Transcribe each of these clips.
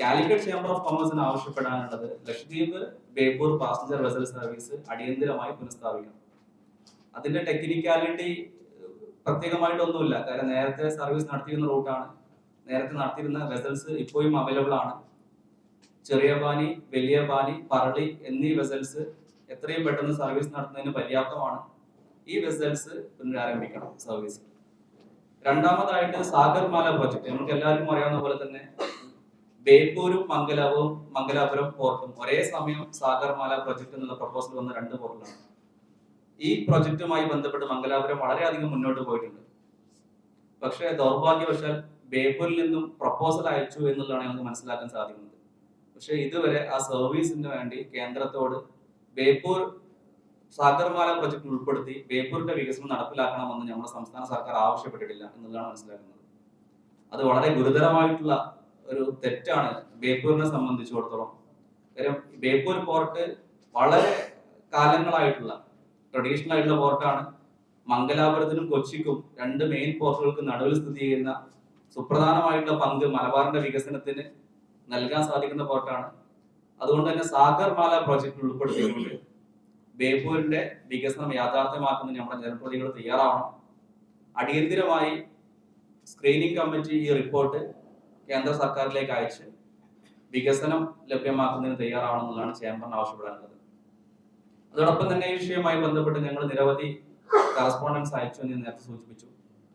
Calicut chamber of കൊമേഴ്സിന് ആവശ്യപ്പെടാനുള്ളത് Lakshadweep Beypore passenger vessel service അടിയന്തിരമായി പുനഃസ്ഥാപിക്കണം. അതിന്റെ ടെക്നിക്കാലിറ്റി പ്രത്യേകമായിട്ടൊന്നുമില്ല. കാരണം നേരത്തെ സർവീസ് നടത്തിയിരുന്ന റൂട്ടാണ് നേരത്തെ നടത്തിയിരുന്ന വെസൽസ് ഇപ്പോഴും അവൈലബിൾ ആണ്. ചെറിയ പാനി വലിയ പാനി പറളി എന്നീ വെസൽസ് എത്രയും പെട്ടെന്ന് സർവീസ് നടത്തുന്നതിന് പര്യാപ്തമാണ്. ഈ വെസൽസ് പുനരാരംഭിക്കണം സർവീസ് രണ്ടാമതായിട്ട് സാഗർമാല പ്രോജക്ട് നമുക്ക് എല്ലാവർക്കും അറിയാവുന്ന പോലെ തന്നെ ബേപ്പൂരും മംഗലാപുരം മംഗലാപുരം പോർട്ടും ഒരേ സമയം സാഗർമാല പ്രൊജക്ട് എന്നുള്ള പ്രപ്പോസൽ വന്ന രണ്ട് പോർട്ടിലാണ്. ഈ പ്രൊജക്റ്റുമായി ബന്ധപ്പെട്ട് മംഗലാപുരം വളരെയധികം മുന്നോട്ട് പോയിട്ടുണ്ട്. പക്ഷേ ദൗർഭാഗ്യവശാൽ ബേപ്പൂരിൽ നിന്നും പ്രപ്പോസൽ അയച്ചു എന്നുള്ളതാണ് നമുക്ക് മനസ്സിലാക്കാൻ സാധിക്കുന്നത്. പക്ഷേ ഇതുവരെ ആ സർവീസിന് വേണ്ടി കേന്ദ്രത്തോട് ബേപ്പൂർ സാഗർമാല പ്രൊജക്ട് ഉൾപ്പെടുത്തി ബേപ്പൂരിന്റെ വികസനം നടപ്പിലാക്കണമെന്ന് നമ്മുടെ സംസ്ഥാന സർക്കാർ ആവശ്യപ്പെട്ടിട്ടില്ല എന്നുള്ളതാണ് മനസ്സിലാക്കുന്നത്. അത് വളരെ ഗുരുതരമായിട്ടുള്ള ഒരു തെറ്റാണ് ബേപ്പൂരിനെ സംബന്ധിച്ചിടത്തോളം. കാര്യം ബേപ്പൂർ പോർട്ട് വളരെ കാലങ്ങളായിട്ടുള്ള ട്രഡീഷണൽ ആയിട്ടുള്ള പോർട്ടാണ്. മംഗലാപുരത്തിനും കൊച്ചിക്കും രണ്ട് മെയിൻ പോർട്ടുകൾക്ക് നടുവിൽ സ്ഥിതി ചെയ്യുന്ന സുപ്രധാനമായിട്ടുള്ള പങ്ക് മലബാറിന്റെ വികസനത്തിന് നൽകാൻ സാധിക്കുന്ന പോർട്ടാണ്. അതുകൊണ്ട് തന്നെ സാഗർമാല പ്രോജക്റ്റ് ഉൾപ്പെടുത്തിയിട്ടുണ്ട്. ബേപ്പൂരിന്റെ വികസനം യാഥാർത്ഥ്യമാക്കുന്നതിന് നമ്മുടെ ജനപ്രതിനിധികൾ തയ്യാറാവണം. അടിയന്തിരമായി സ്ക്രീനിംഗ് കമ്മിറ്റി ഈ റിപ്പോർട്ട് കേന്ദ്ര സർക്കാരിലേക്ക് അയച്ച് വികസനം ലഭ്യമാക്കുന്നതിന് തയ്യാറാവണമെന്നുള്ളതാണ് ചേംബറിന് ആവശ്യപ്പെടാനുള്ളത്. അതോടൊപ്പം തന്നെ ഈ വിഷയവുമായി ബന്ധപ്പെട്ട് ഞങ്ങൾ നിരവധി കറസ്പോണ്ടൻസ് അയച്ചു എന്ന് നേരത്തെ സൂചിപ്പിച്ചു.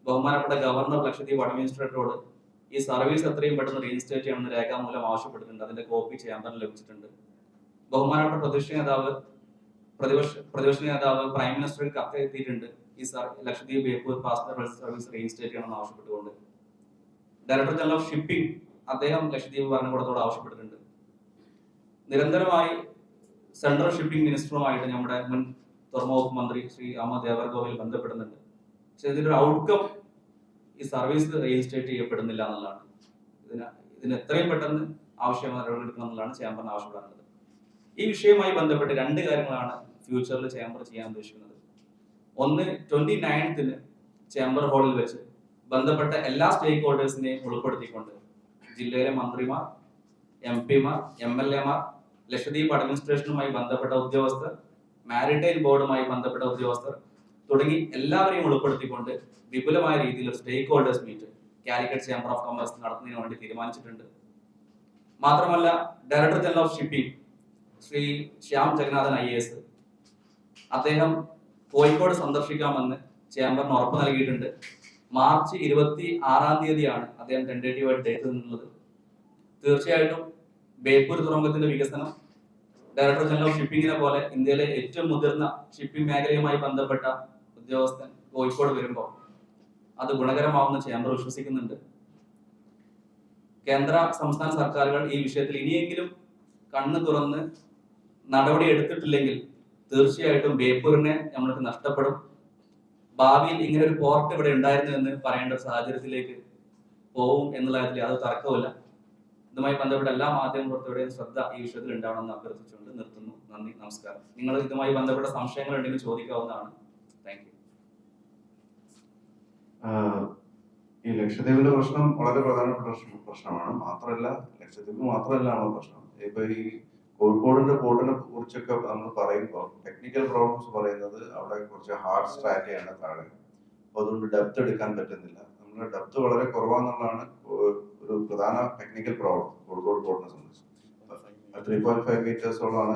ബഹുമാനപ്പെട്ട ഗവർണർ ലക്ഷദ്വീപ് അഡ്മിനിസ്ട്രേറ്ററോട് ഈ സർവീസ് എത്രയും പെട്ടെന്ന് റീഇൻസ്റ്റേറ്റ് ചെയ്യണമെന്ന് രേഖാമൂലം ആവശ്യപ്പെട്ടിട്ടുണ്ട്. അതിന്റെ കോപ്പി ചേംബറിന് ലഭിച്ചിട്ടുണ്ട്. ബഹുമാനപ്പെട്ട പ്രതിപക്ഷ നേതാവ് പ്രതിപക്ഷ പ്രതിപക്ഷ നേതാവ് പ്രൈം മിനിസ്റ്ററിൽ കത്ത് എത്തിയിട്ടുണ്ട് ഈ sir- Lakshadweep Beypore bus service reinstate ചെയ്യണമെന്ന് ആവശ്യപ്പെട്ടുകൊണ്ട്. ഡയറക്ടർ ജനറൽ ഓഫ് ഷിപ്പിംഗ് അദ്ദേഹം ലക്ഷദ്വീപ് ഭരണകൂടത്തോട് ആവശ്യപ്പെട്ടിട്ടുണ്ട്. നിരന്തരമായി സെൻട്രൽ ഷിപ്പിംഗ് മിനിസ്റ്ററുമായിട്ട് നമ്മുടെ മുൻ തുറമുഖ മന്ത്രി ശ്രീ അമ ദേവർഗോവിൽ ബന്ധപ്പെടുന്നുണ്ട്. പക്ഷെ ഇതിന്റെ ഒരു ഔട്ട്കം ഈ സർവീസ് രജിസ്ട്രേറ്റ് ചെയ്യപ്പെടുന്നില്ല എന്നുള്ളതാണ്. ഇതിന് ഇതിന് എത്രയും പെട്ടെന്ന് ആവശ്യമായ നടപടിയെടുക്കണം എന്നുള്ളതാണ് ചേംബറിന് ആവശ്യപ്പെടാനുള്ളത്. ഈ വിഷയവുമായി ബന്ധപ്പെട്ട് രണ്ട് കാര്യങ്ങളാണ് ഫ്യൂച്ചറിൽ ചേംബർ ചെയ്യാൻ ഉദ്ദേശിക്കുന്നത്. ഒന്ന് ട്വന്റി നയൻത്തിന് ചേംബർ ഹാളിൽ വെച്ച് ബന്ധപ്പെട്ട എല്ലാ സ്റ്റേക്ക് ഹോൾഡേഴ്സിനെയും ഉൾപ്പെടുത്തിക്കൊണ്ട് ജില്ലയിലെ മന്ത്രിമാർ എം പിമാർ എം എൽ എമാർ ലക്ഷദ്വീപ് അഡ്മിനിസ്ട്രേഷനുമായി ബന്ധപ്പെട്ട ഉദ്യോഗസ്ഥർ മാരിടൈം ബോർഡുമായി ബന്ധപ്പെട്ട ഉദ്യോഗസ്ഥർ തുടങ്ങി എല്ലാവരെയും ഉൾപ്പെടുത്തിക്കൊണ്ട് വിപുലമായ രീതിയിൽ stakeholders meet Calicut chamber of commerce നടത്തുന്നതിന് വേണ്ടി തീരുമാനിച്ചിട്ടുണ്ട്. മാത്രമല്ല director general of shipping Shri Shyam Jagannathan I S അദ്ദേഹം കോഴിക്കോട് സന്ദർശിക്കാമെന്ന് ചേംബറിന് ഉറപ്പ് നൽകിയിട്ടുണ്ട്. മാർച്ച് ഇരുപത്തി ആറാം തീയതിയാണ് അദ്ദേഹം ടെൻഡേറ്റീവായിട്ട് ഡേറ്റ് നിന്നത് തീർച്ചയായിട്ടും ബേപ്പൂർ തുറമുഖത്തിന്റെ വികസനം ഡയറക്ടർ ജനറൽ ഓഫ് ഷിപ്പിംഗിനെ പോലെ ഇന്ത്യയിലെ ഏറ്റവും മുതിർന്ന ഷിപ്പിംഗ് മേഖലയുമായി ബന്ധപ്പെട്ട ഉദ്യോഗസ്ഥൻ കോഴിക്കോട് വരുമ്പോൾ അത് ഗുണകരമാവുന്ന ചേംബർ വിശ്വസിക്കുന്നുണ്ട്. കേന്ദ്ര സംസ്ഥാന സർക്കാരുകൾ ഈ വിഷയത്തിൽ ഇനിയെങ്കിലും കണ്ണു തുറന്ന് നടപടി എടുത്തിട്ടില്ലെങ്കിൽ തീർച്ചയായിട്ടും ബേപ്പൂരിനെ നമ്മൾക്ക് നഷ്ടപ്പെടും. ഭാവിയിൽ ഇങ്ങനെ ഒരു പോർട്ട് ഇവിടെ ഉണ്ടായിരുന്നു എന്ന് പറയേണ്ട ഒരു സാഹചര്യത്തിലേക്ക് പോവും എന്നുള്ള കാര്യത്തിൽ യാതൊരു തർക്കമില്ല ഇതുമായി ബന്ധപ്പെട്ട എല്ലാ മാധ്യമ പ്രവർത്തകരുടെയും ശ്രദ്ധ ഈ വിഷയത്തിൽ ഉണ്ടാവണമെന്ന് അഭ്യർത്ഥിച്ചുകൊണ്ട് നിർത്തുന്നു. നന്ദി നമസ്കാരം. നിങ്ങൾ ഇതുമായി ബന്ധപ്പെട്ട സംശയങ്ങൾ ഉണ്ടെങ്കിൽ ചോദിക്കാവുന്നതാണ്. താങ്ക് ഈ ലക്ഷദ്വീപിന്റെ പ്രശ്നം വളരെ പ്രധാനപ്പെട്ട പ്രശ്നമാണ്. മാത്രമല്ല ലക്ഷദ്വീപ് മാത്രമല്ല പ്രശ്നം? ഇപ്പൊ ഈ കോഴിക്കോടിന്റെ പോർട്ടിനെ കുറിച്ചൊക്കെ നമ്മൾ പറയുമ്പോൾ ടെക്നിക്കൽ പ്രോബ്ലംസ് പറയുന്നത് അവിടെ കുറച്ച് ഹാർഡ് സ്ട്രാറ്റയാണ് താഴെ. അപ്പൊ അതുകൊണ്ട് ഡെപ്ത് എടുക്കാൻ പറ്റുന്നില്ല. നമ്മൾ ഡെപ്ത് വളരെ കുറവാന്നുള്ളതാണ് ഒരു പ്രധാന ടെക്നിക്കൽ പ്രോബ്ലം കോഴിക്കോട് പോർട്ടിനെ സംബന്ധിച്ച്. ത്രീ പോയിന്റ് ഫൈവ് മീറ്റേഴ്സോളാണ്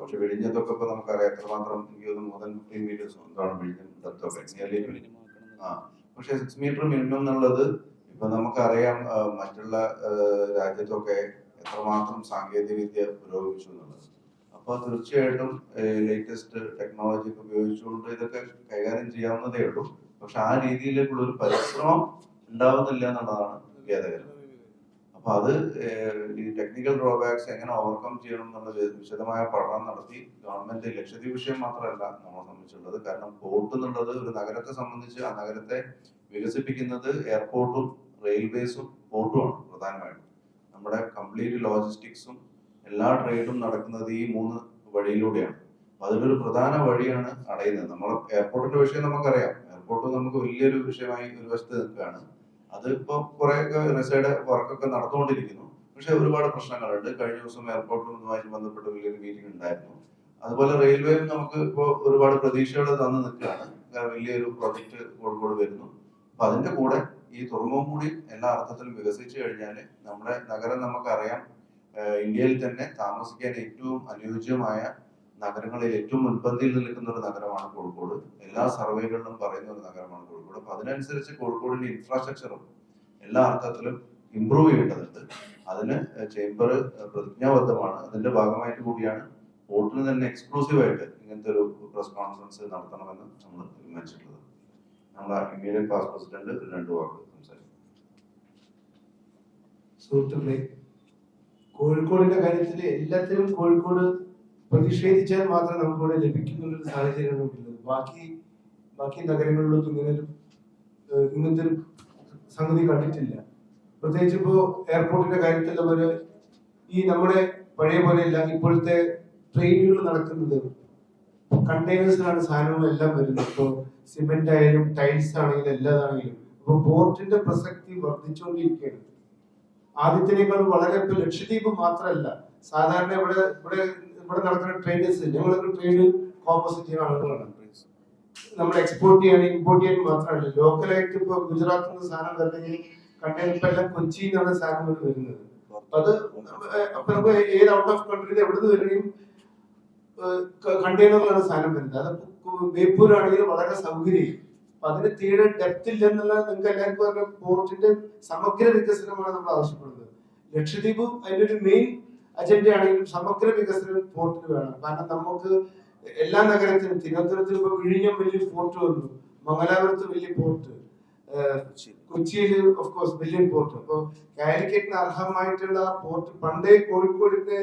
പക്ഷെ വിഴിഞ്ഞത്തൊക്കെ ഇപ്പൊ നമുക്കറിയാം എത്രമാത്രം എനിക്ക് ഒരു മോർ ദാൻ ഫിഫ്റ്റീൻ മീറ്റേഴ്സ് എന്താണ് വിഴിഞ്ഞം ഡെപ്ത് ഒക്കെ. നിയർലി ആ പക്ഷെ സിക്സ് മീറ്റർ മിനിമം എന്നുള്ളത് ഇപ്പൊ നമുക്കറിയാം മറ്റുള്ള രാജ്യത്തൊക്കെ എത്രമാത്രം സാങ്കേതിക വിദ്യ പുരോഗമിച്ചു എന്നുള്ളത്. അപ്പൊ തീർച്ചയായിട്ടും ലേറ്റസ്റ്റ് ടെക്നോളജി ഒക്കെ ഉപയോഗിച്ചുകൊണ്ട് ഇതൊക്കെ കൈകാര്യം ചെയ്യാവുന്നതേ ഉള്ളൂ. പക്ഷെ ആ രീതിയിലേക്കുള്ള ഒരു പരിശ്രമം ഉണ്ടാവുന്നില്ല എന്നുള്ളതാണ് ഖേദകരം അപ്പൊ അത് ഈ ടെക്നിക്കൽ ഡ്രോബാക്സ് എങ്ങനെ ഓവർകം ചെയ്യണം എന്നുള്ള വിശദമായ പഠനം നടത്തി ഗവൺമെന്റ് ലക്ഷ്യ വിഷയം മാത്രമല്ല നമ്മളെ സംബന്ധിച്ചുള്ളത്. കാരണം പോർട്ട് എന്നുള്ളത് ഒരു നഗരത്തെ സംബന്ധിച്ച് ആ നഗരത്തെ വികസിപ്പിക്കുന്നത് എയർപോർട്ടും റെയിൽവേസും പോർട്ടുമാണ് പ്രധാനമായിട്ടും. നമ്മുടെ കംപ്ലീറ്റ് ലോജിസ്റ്റിക്സും എല്ലാ ട്രേഡും നടക്കുന്നത് ഈ മൂന്ന് വഴിയിലൂടെയാണ്. അതിലൊരു പ്രധാന വഴിയാണ് അടയുന്നത്. നമ്മൾ എയർപോർട്ടിന്റെ വിഷയം നമുക്കറിയാം. എയർപോർട്ട് നമുക്ക് വലിയൊരു വിഷയമായി ഒരു വശത്ത് നിൽക്കുകയാണ്. അതിപ്പോ കുറെയൊക്കെ കുറെ റിസൈഡ് വർക്കൊക്കെ നടന്നുകൊണ്ടിരിക്കുന്നു. പക്ഷെ ഒരുപാട് പ്രശ്നങ്ങളുണ്ട്. കഴിഞ്ഞ ദിവസം എയർപോർട്ടുമായി ബന്ധപ്പെട്ട് വലിയൊരു മീറ്റിംഗ് ഉണ്ടായിരുന്നു. അതുപോലെ റെയിൽവേയും നമുക്ക് ഇപ്പോൾ ഒരുപാട് പ്രതീക്ഷകൾ തന്നു നിൽക്കുകയാണ്. വലിയൊരു പ്രൊജക്ട് കോഴിക്കോട് വരുന്നു. അപ്പൊ അതിന്റെ കൂടെ ഈ തുറമുഖം കൂടി എല്ലാ അർത്ഥത്തിലും വികസിച്ചു കഴിഞ്ഞാൽ നമ്മുടെ നഗരം നമുക്കറിയാം ഇന്ത്യയിൽ തന്നെ താമസിക്കാൻ ഏറ്റവും അനുയോജ്യമായ നഗരങ്ങളിൽ ഏറ്റവും മുൻപന്തിയിൽ നിൽക്കുന്ന ഒരു നഗരമാണ് കോഴിക്കോട്. എല്ലാ സർവേകളിലും പറയുന്ന ഒരു നഗരമാണ് കോഴിക്കോട്. അപ്പൊ അതിനനുസരിച്ച് കോഴിക്കോടിന്റെ ഇൻഫ്രാസ്ട്രക്ചറും എല്ലാ അർത്ഥത്തിലും ഇമ്പ്രൂവ് ചെയ്യേണ്ടതുണ്ട്. അതിന് ചേംബർ പ്രതിജ്ഞാബദ്ധമാണ്. അതിന്റെ ഭാഗമായിട്ട് കൂടിയാണ് പോർട്ടിന് തന്നെ എക്സ്ക്ലൂസീവ് ആയിട്ട് ഇങ്ങനത്തെ ഒരു പ്രസ് കോൺഫറൻസ് നടത്തണമെന്ന് നമ്മൾ തീരുമാനിച്ചിട്ടുള്ളത്. നമ്മളെ ഇമ്മീഡിയറ്റ് പാസ് പ്രസിഡന്റ് രണ്ടു വാക്ക് സംസാരിക്കും. സുഹൃത്തുക്കളെ കോഴിക്കോടിന്റെ കാര്യത്തിൽ എല്ലാത്തിനും കോഴിക്കോട് പ്രതിഷേധിച്ചാൽ മാത്രം നമുക്കിവിടെ ലഭിക്കുന്ന ഒരു സാഹചര്യം ബാക്കി ബാക്കി നഗരങ്ങളിലൊന്നും ഇങ്ങനെ ഇങ്ങനത്തെ സംഗതി കണ്ടിട്ടില്ല. പ്രത്യേകിച്ച് ഇപ്പോ എയർപോർട്ടിന്റെ കാര്യത്തിൽ ഒരു ഈ നമ്മുടെ പഴയ പോലെയല്ല ഇപ്പോഴത്തെ ട്രെയിനുകൾ നടക്കുന്നത്. കണ്ടെയ്നേഴ്സിലാണ് സാധനങ്ങളെല്ലാം വരുന്നത്. ഇപ്പോൾ സിമെന്റ് ആയാലും ടൈൽസ് ആണെങ്കിലും എല്ലാതാണെങ്കിലും അപ്പൊ പോർട്ടിന്റെ പ്രസക്തി വർദ്ധിച്ചുകൊണ്ടിരിക്കുകയാണ്. ആദ്യത്തിനേക്കാൾ വളരെ ലക്ഷദ്വീപ് മാത്രമല്ല സാധാരണ ഇവിടെ ഇവിടെ ഇവിടെ നടക്കുന്ന ട്രേഡേഴ്സ് ഞങ്ങളൊക്കെ ട്രേഡ് കോമ്പസ് ചെയ്യുന്ന ആളുകളാണ്. നമ്മൾ എക്സ്പോർട്ട് ചെയ്യാൻ ഇമ്പോർട്ട് ചെയ്യാൻ മാത്രമല്ല ലോക്കലായിട്ട് ഇപ്പൊ ഗുജറാത്തിൽ നിന്ന് സാധനം വരണമെങ്കിൽ കണ്ടെയ്നർ ഇപ്പൊ എല്ലാം കൊച്ചിയിൽ നിന്നാണ് സാധനങ്ങൾ വരുന്നത്. അത് അപ്പൊ നമുക്ക് ഏത് ഔട്ട് ഓഫ് കൺട്രി എവിടെ നിന്ന് വരികയും കണ്ടെയ്നറിലാണ് സാധനം വരുന്നത്. അത് ബേപ്പൂർ ആണെങ്കിൽ വളരെ സൗകര്യം. അപ്പൊ അതിന് തീരെ ഡെപ്ത് ഇല്ലെന്നുള്ള നിങ്ങൾക്ക് എല്ലാവർക്കും അറിയാം. പോർട്ടിന്റെ സമഗ്ര വികസനമാണ് നമ്മൾ ആവശ്യപ്പെടുന്നത്. ലക്ഷദ്വീപും അതിന്റെ ഒരു മെയിൻ അജണ്ടയാണെങ്കിലും സമഗ്ര വികസനം പോർട്ടിന് വേണം. കാരണം നമുക്ക് എല്ലാ നഗരത്തിനും തിരുവനന്തപുരത്ത് ഇപ്പൊ വിഴിഞ്ഞം വലിയ പോർട്ട് വന്നു. മംഗലാപുരത്ത് വലിയ പോർട്ട് കൊച്ചിയിൽ ഓഫ് കോഴ്സ് വലിയ പോർട്ട് അപ്പൊ കാലിക്കറ്റിന് അർഹമായിട്ടുള്ള പോർട്ട് പണ്ടേ കോഴിക്കോടിന്റെ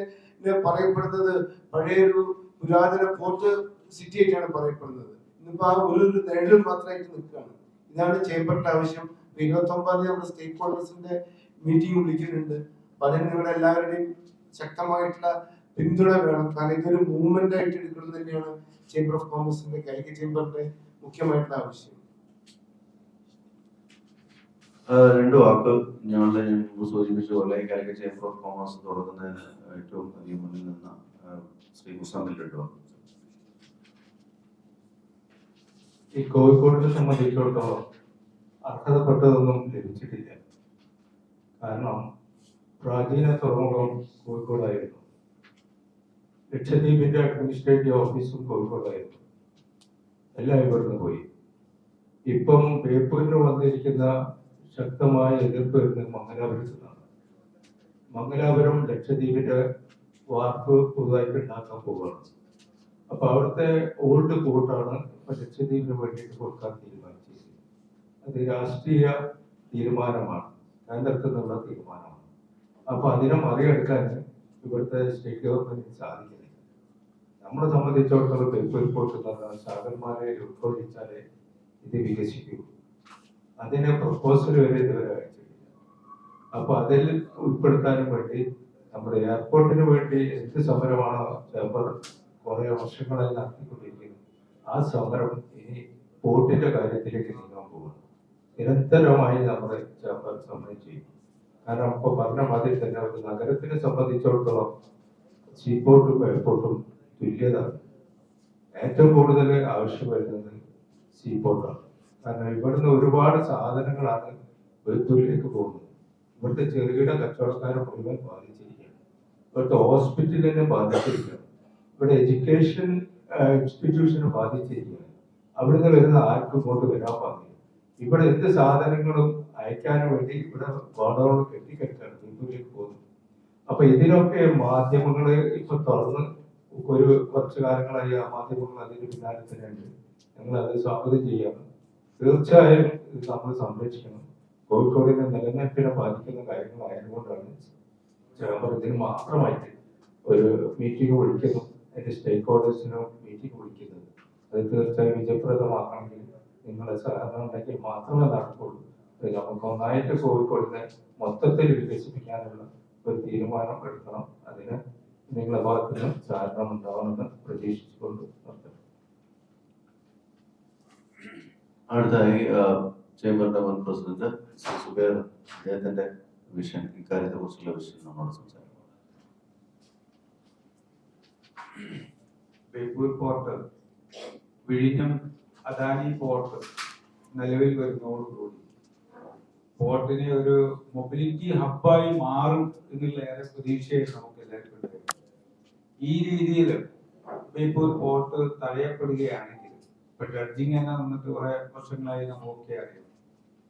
പറയപ്പെടുന്നത് പഴയൊരു പുരാതന പോർട്ട് സിറ്റി ആയിട്ടാണ് പറയപ്പെടുന്നത്. ഇന്നിപ്പോ ആ ഒരു ഒരു നിഴലും മാത്രമായിട്ട് നിൽക്കുകയാണ്. ഇതാണ് ചേംബറിന്റെ ആവശ്യം. ഇപ്പൊ ഇരുപത്തി ഒമ്പതാം തീയതി നമ്മുടെ സ്റ്റേറ്റ് ഹോൾഡേഴ്സിന്റെ മീറ്റിംഗ് വിളിക്കുന്നുണ്ട്. അപ്പൊ അതിന് നിങ്ങളുടെ എല്ലാവരുടെയും ശക്തമായിട്ടുള്ള പിന്തുണ വേണം. കാരണം ഇതൊരു മൂവ്മെന്റ് ആയിട്ട് എടുക്കുന്നത് തന്നെയാണ് ചേംബർ ഓഫ് കോമേഴ്സിന്റെ കാലിക്കറ്റ് ചേംബറിന്റെ മുഖ്യമായിട്ടുള്ള ആവശ്യം. രണ്ട് വാക്ക് ഞങ്ങളുടെ ഞാൻ മുമ്പ് സൂചിപ്പിച്ച പോലെ കാലിക്കറ്റ് ചേംബർ ഓഫ് കോമേഴ്സ് തുടങ്ങുന്നതിന് ഏറ്റവും അധികം മുന്നിൽ നിന്ന ശ്രീ മുസാമിൽ രണ്ടു വാക്ക് ഈ കോഴിക്കോടിനെ സംബന്ധിച്ചിടത്തോളം അർഹതപ്പെട്ടതൊന്നും ലഭിച്ചിട്ടില്ല. കാരണം പ്രാചീന തുറമുഖം കോഴിക്കോടായിരുന്നു. ലക്ഷദ്വീപിന്റെ അഡ്മിനിസ്ട്രേറ്റീവ് ഓഫീസും കോഴിക്കോടായിരുന്നു. എല്ലാം ഇവിടുന്ന് പോയി. ഇപ്പം ബേപ്പൂരിന് വന്നിരിക്കുന്ന ശക്തമായ എതിർപ്പ് വരുന്നത് മംഗലാപുരത്ത് നിന്നാണ് മംഗലാപുരം ലക്ഷദ്വീപിന്റെ വാർപ്പ് പുതുതായിട്ട് ഉണ്ടാക്കാൻ പോവുകയാണ്. അപ്പൊ അവിടുത്തെ ഓൾഡ് കോർട്ടാണ് ഇപ്പൊ ലക്ഷദ്വീപിന് വേണ്ടിയിട്ട് കൊടുക്കാൻ തീരുമാനിച്ചത്. അത് രാഷ്ട്രീയ തീരുമാനമാണ്. കേന്ദ്രത്തിൽ നിന്നുള്ള തീരുമാനമാണ്. അപ്പൊ അതിനെ മറികടക്കാൻ ഇവിടുത്തെ സ്റ്റേറ്റ് ഗവൺമെന്റിന് സാധിക്കുന്നില്ല. നമ്മളെ സംബന്ധിച്ചിടത്തോളം പേപ്പർ റിപ്പോർട്ട് പറഞ്ഞാൽ ശാഖന്മാരെ ഉൾക്കൊള്ളിച്ചാലേ ഇത് വികസിക്കൂ. അതിന് പ്രപ്പോസൽ വരെ ഇതുവരെ അയച്ചിട്ടില്ല. അപ്പൊ അതിൽ ഉൾപ്പെടുത്താനും വേണ്ടി നമ്മുടെ എയർപോർട്ടിന് വേണ്ടി എന്ത് സമരമാണോ ചേംബർ കുറെ വർഷങ്ങളായി നടത്തിക്കൊണ്ടിരിക്കുന്നു. ആ സമരം ഇനി പോർട്ടിന്റെ കാര്യത്തിലേക്ക് നീങ്ങാൻ പോകുന്നു നിരന്തരമായി നമ്മുടെ ചേംബർ സമരം ചെയ്യും കാരണം ഇപ്പൊ പറഞ്ഞ മാതിരി തന്നെ ഒരു നഗരത്തിനെ സംബന്ധിച്ചിടത്തോളം സീപോർട്ടും എയർപോർട്ടും തുല്യത ഏറ്റവും കൂടുതൽ ആവശ്യം വരുന്നത് സീപോർട്ടാണ് കാരണം ഇവിടുന്ന് ഒരുപാട് സാധനങ്ങളാണ് ബേത്തൂരിലേക്ക് പോകുന്നത്. ഇവിടുത്തെ ചെറുകിട കച്ചവടക്കാരെ മുഴുവൻ ബാധിച്ചിരിക്കുകയാണ്. ഇവിടുത്തെ ഹോസ്പിറ്റലിനെ ബാധിച്ചിരിക്കുകയാണ്. ഇവിടെ എഡ്യൂക്കേഷൻ ഇൻസ്റ്റിറ്റ്യൂഷനെ ബാധിച്ചിരിക്കുകയാണ്. അവിടുന്ന് വരുന്ന ആർക്കും ഇങ്ങോട്ട് വരാൻ പാടില്ല. ഇവിടെ എന്ത് സാധനങ്ങളും അയക്കാൻ വേണ്ടി ഇവിടെ ഗോഡൌൺ കെട്ടിക്കെട്ടാണ് ബംഗളൂരിലേക്ക് പോകുന്നത്. അപ്പൊ ഇതിനൊക്കെ മാധ്യമങ്ങൾ ഇപ്പൊ തുറന്ന് ഒരു കുറച്ചു കാലങ്ങളായി ആ മാധ്യമങ്ങൾ അതിന് പിന്നാലെ തന്നെയുണ്ട്. ഞങ്ങൾ അത് സ്വാഗതം ചെയ്യണം. തീർച്ചയായും ഇത് നമ്മൾ സംരക്ഷിക്കണം. കോഴിക്കോടിന്റെ നിലനിൽപ്പിനെ ബാധിക്കുന്ന കാര്യങ്ങളായതുകൊണ്ടാണ് ചേംബർ ഇതിന് മാത്രമായിട്ട് ഒരു മീറ്റിംഗ് വിളിക്കുന്നു. അതിന്റെ സ്റ്റേക്ക് ഹോൾഡേഴ്സിനും മീറ്റിംഗ് വിളിക്കുന്നത്. അത് തീർച്ചയായും വിജയപ്രദമാക്കണമെങ്കിൽ നിങ്ങളെ സഹകരണം ഉണ്ടെങ്കിൽ മാത്രമേ നടക്കുള്ളൂ. നമുക്ക് ഒന്നായിട്ട് കോഴിക്കോടിനെ മൊത്തത്തിൽ വികസിപ്പിക്കാനുള്ള ഒരു തീരുമാനം എടുക്കണം. അതിന് നിങ്ങളുടെ ഭാഗത്തു നിന്ന് സഹകരണം ഉണ്ടാവണമെന്ന് പ്രതീക്ഷിച്ചുകൊണ്ട് അടുത്തായി ചേംബറിന്റെ മുൻ പ്രസിഡന്റ് സുബേർ അദ്ദേഹത്തിന്റെ വിഷൻ ഇക്കാര്യത്തെ കുറിച്ചുള്ള വിഷയം നമ്മളോട് സംസാരിക്കും. ബേപ്പൂർ പോർട്ട് വിഴിഞ്ഞം അദാനി പോർട്ട് നിലവിൽ വരുന്നതോടുകൂടി പോർട്ടിനെ ഒരു മൊബിലിറ്റി ഹബ്ബായി മാറും എന്നുള്ള ഏറെ പ്രതീക്ഷയെ നമുക്ക് എല്ലാവർക്കും. ഈ രീതിയിൽ ബേപ്പൂർ പോർട്ട് തടയപ്പെടുകയാണെങ്കിൽ ഇപ്പൊ ഡ്രഡ്ജിങ് തന്നെ വന്നിട്ട് കുറെ വർഷങ്ങളായി നമുക്ക് അറിയാം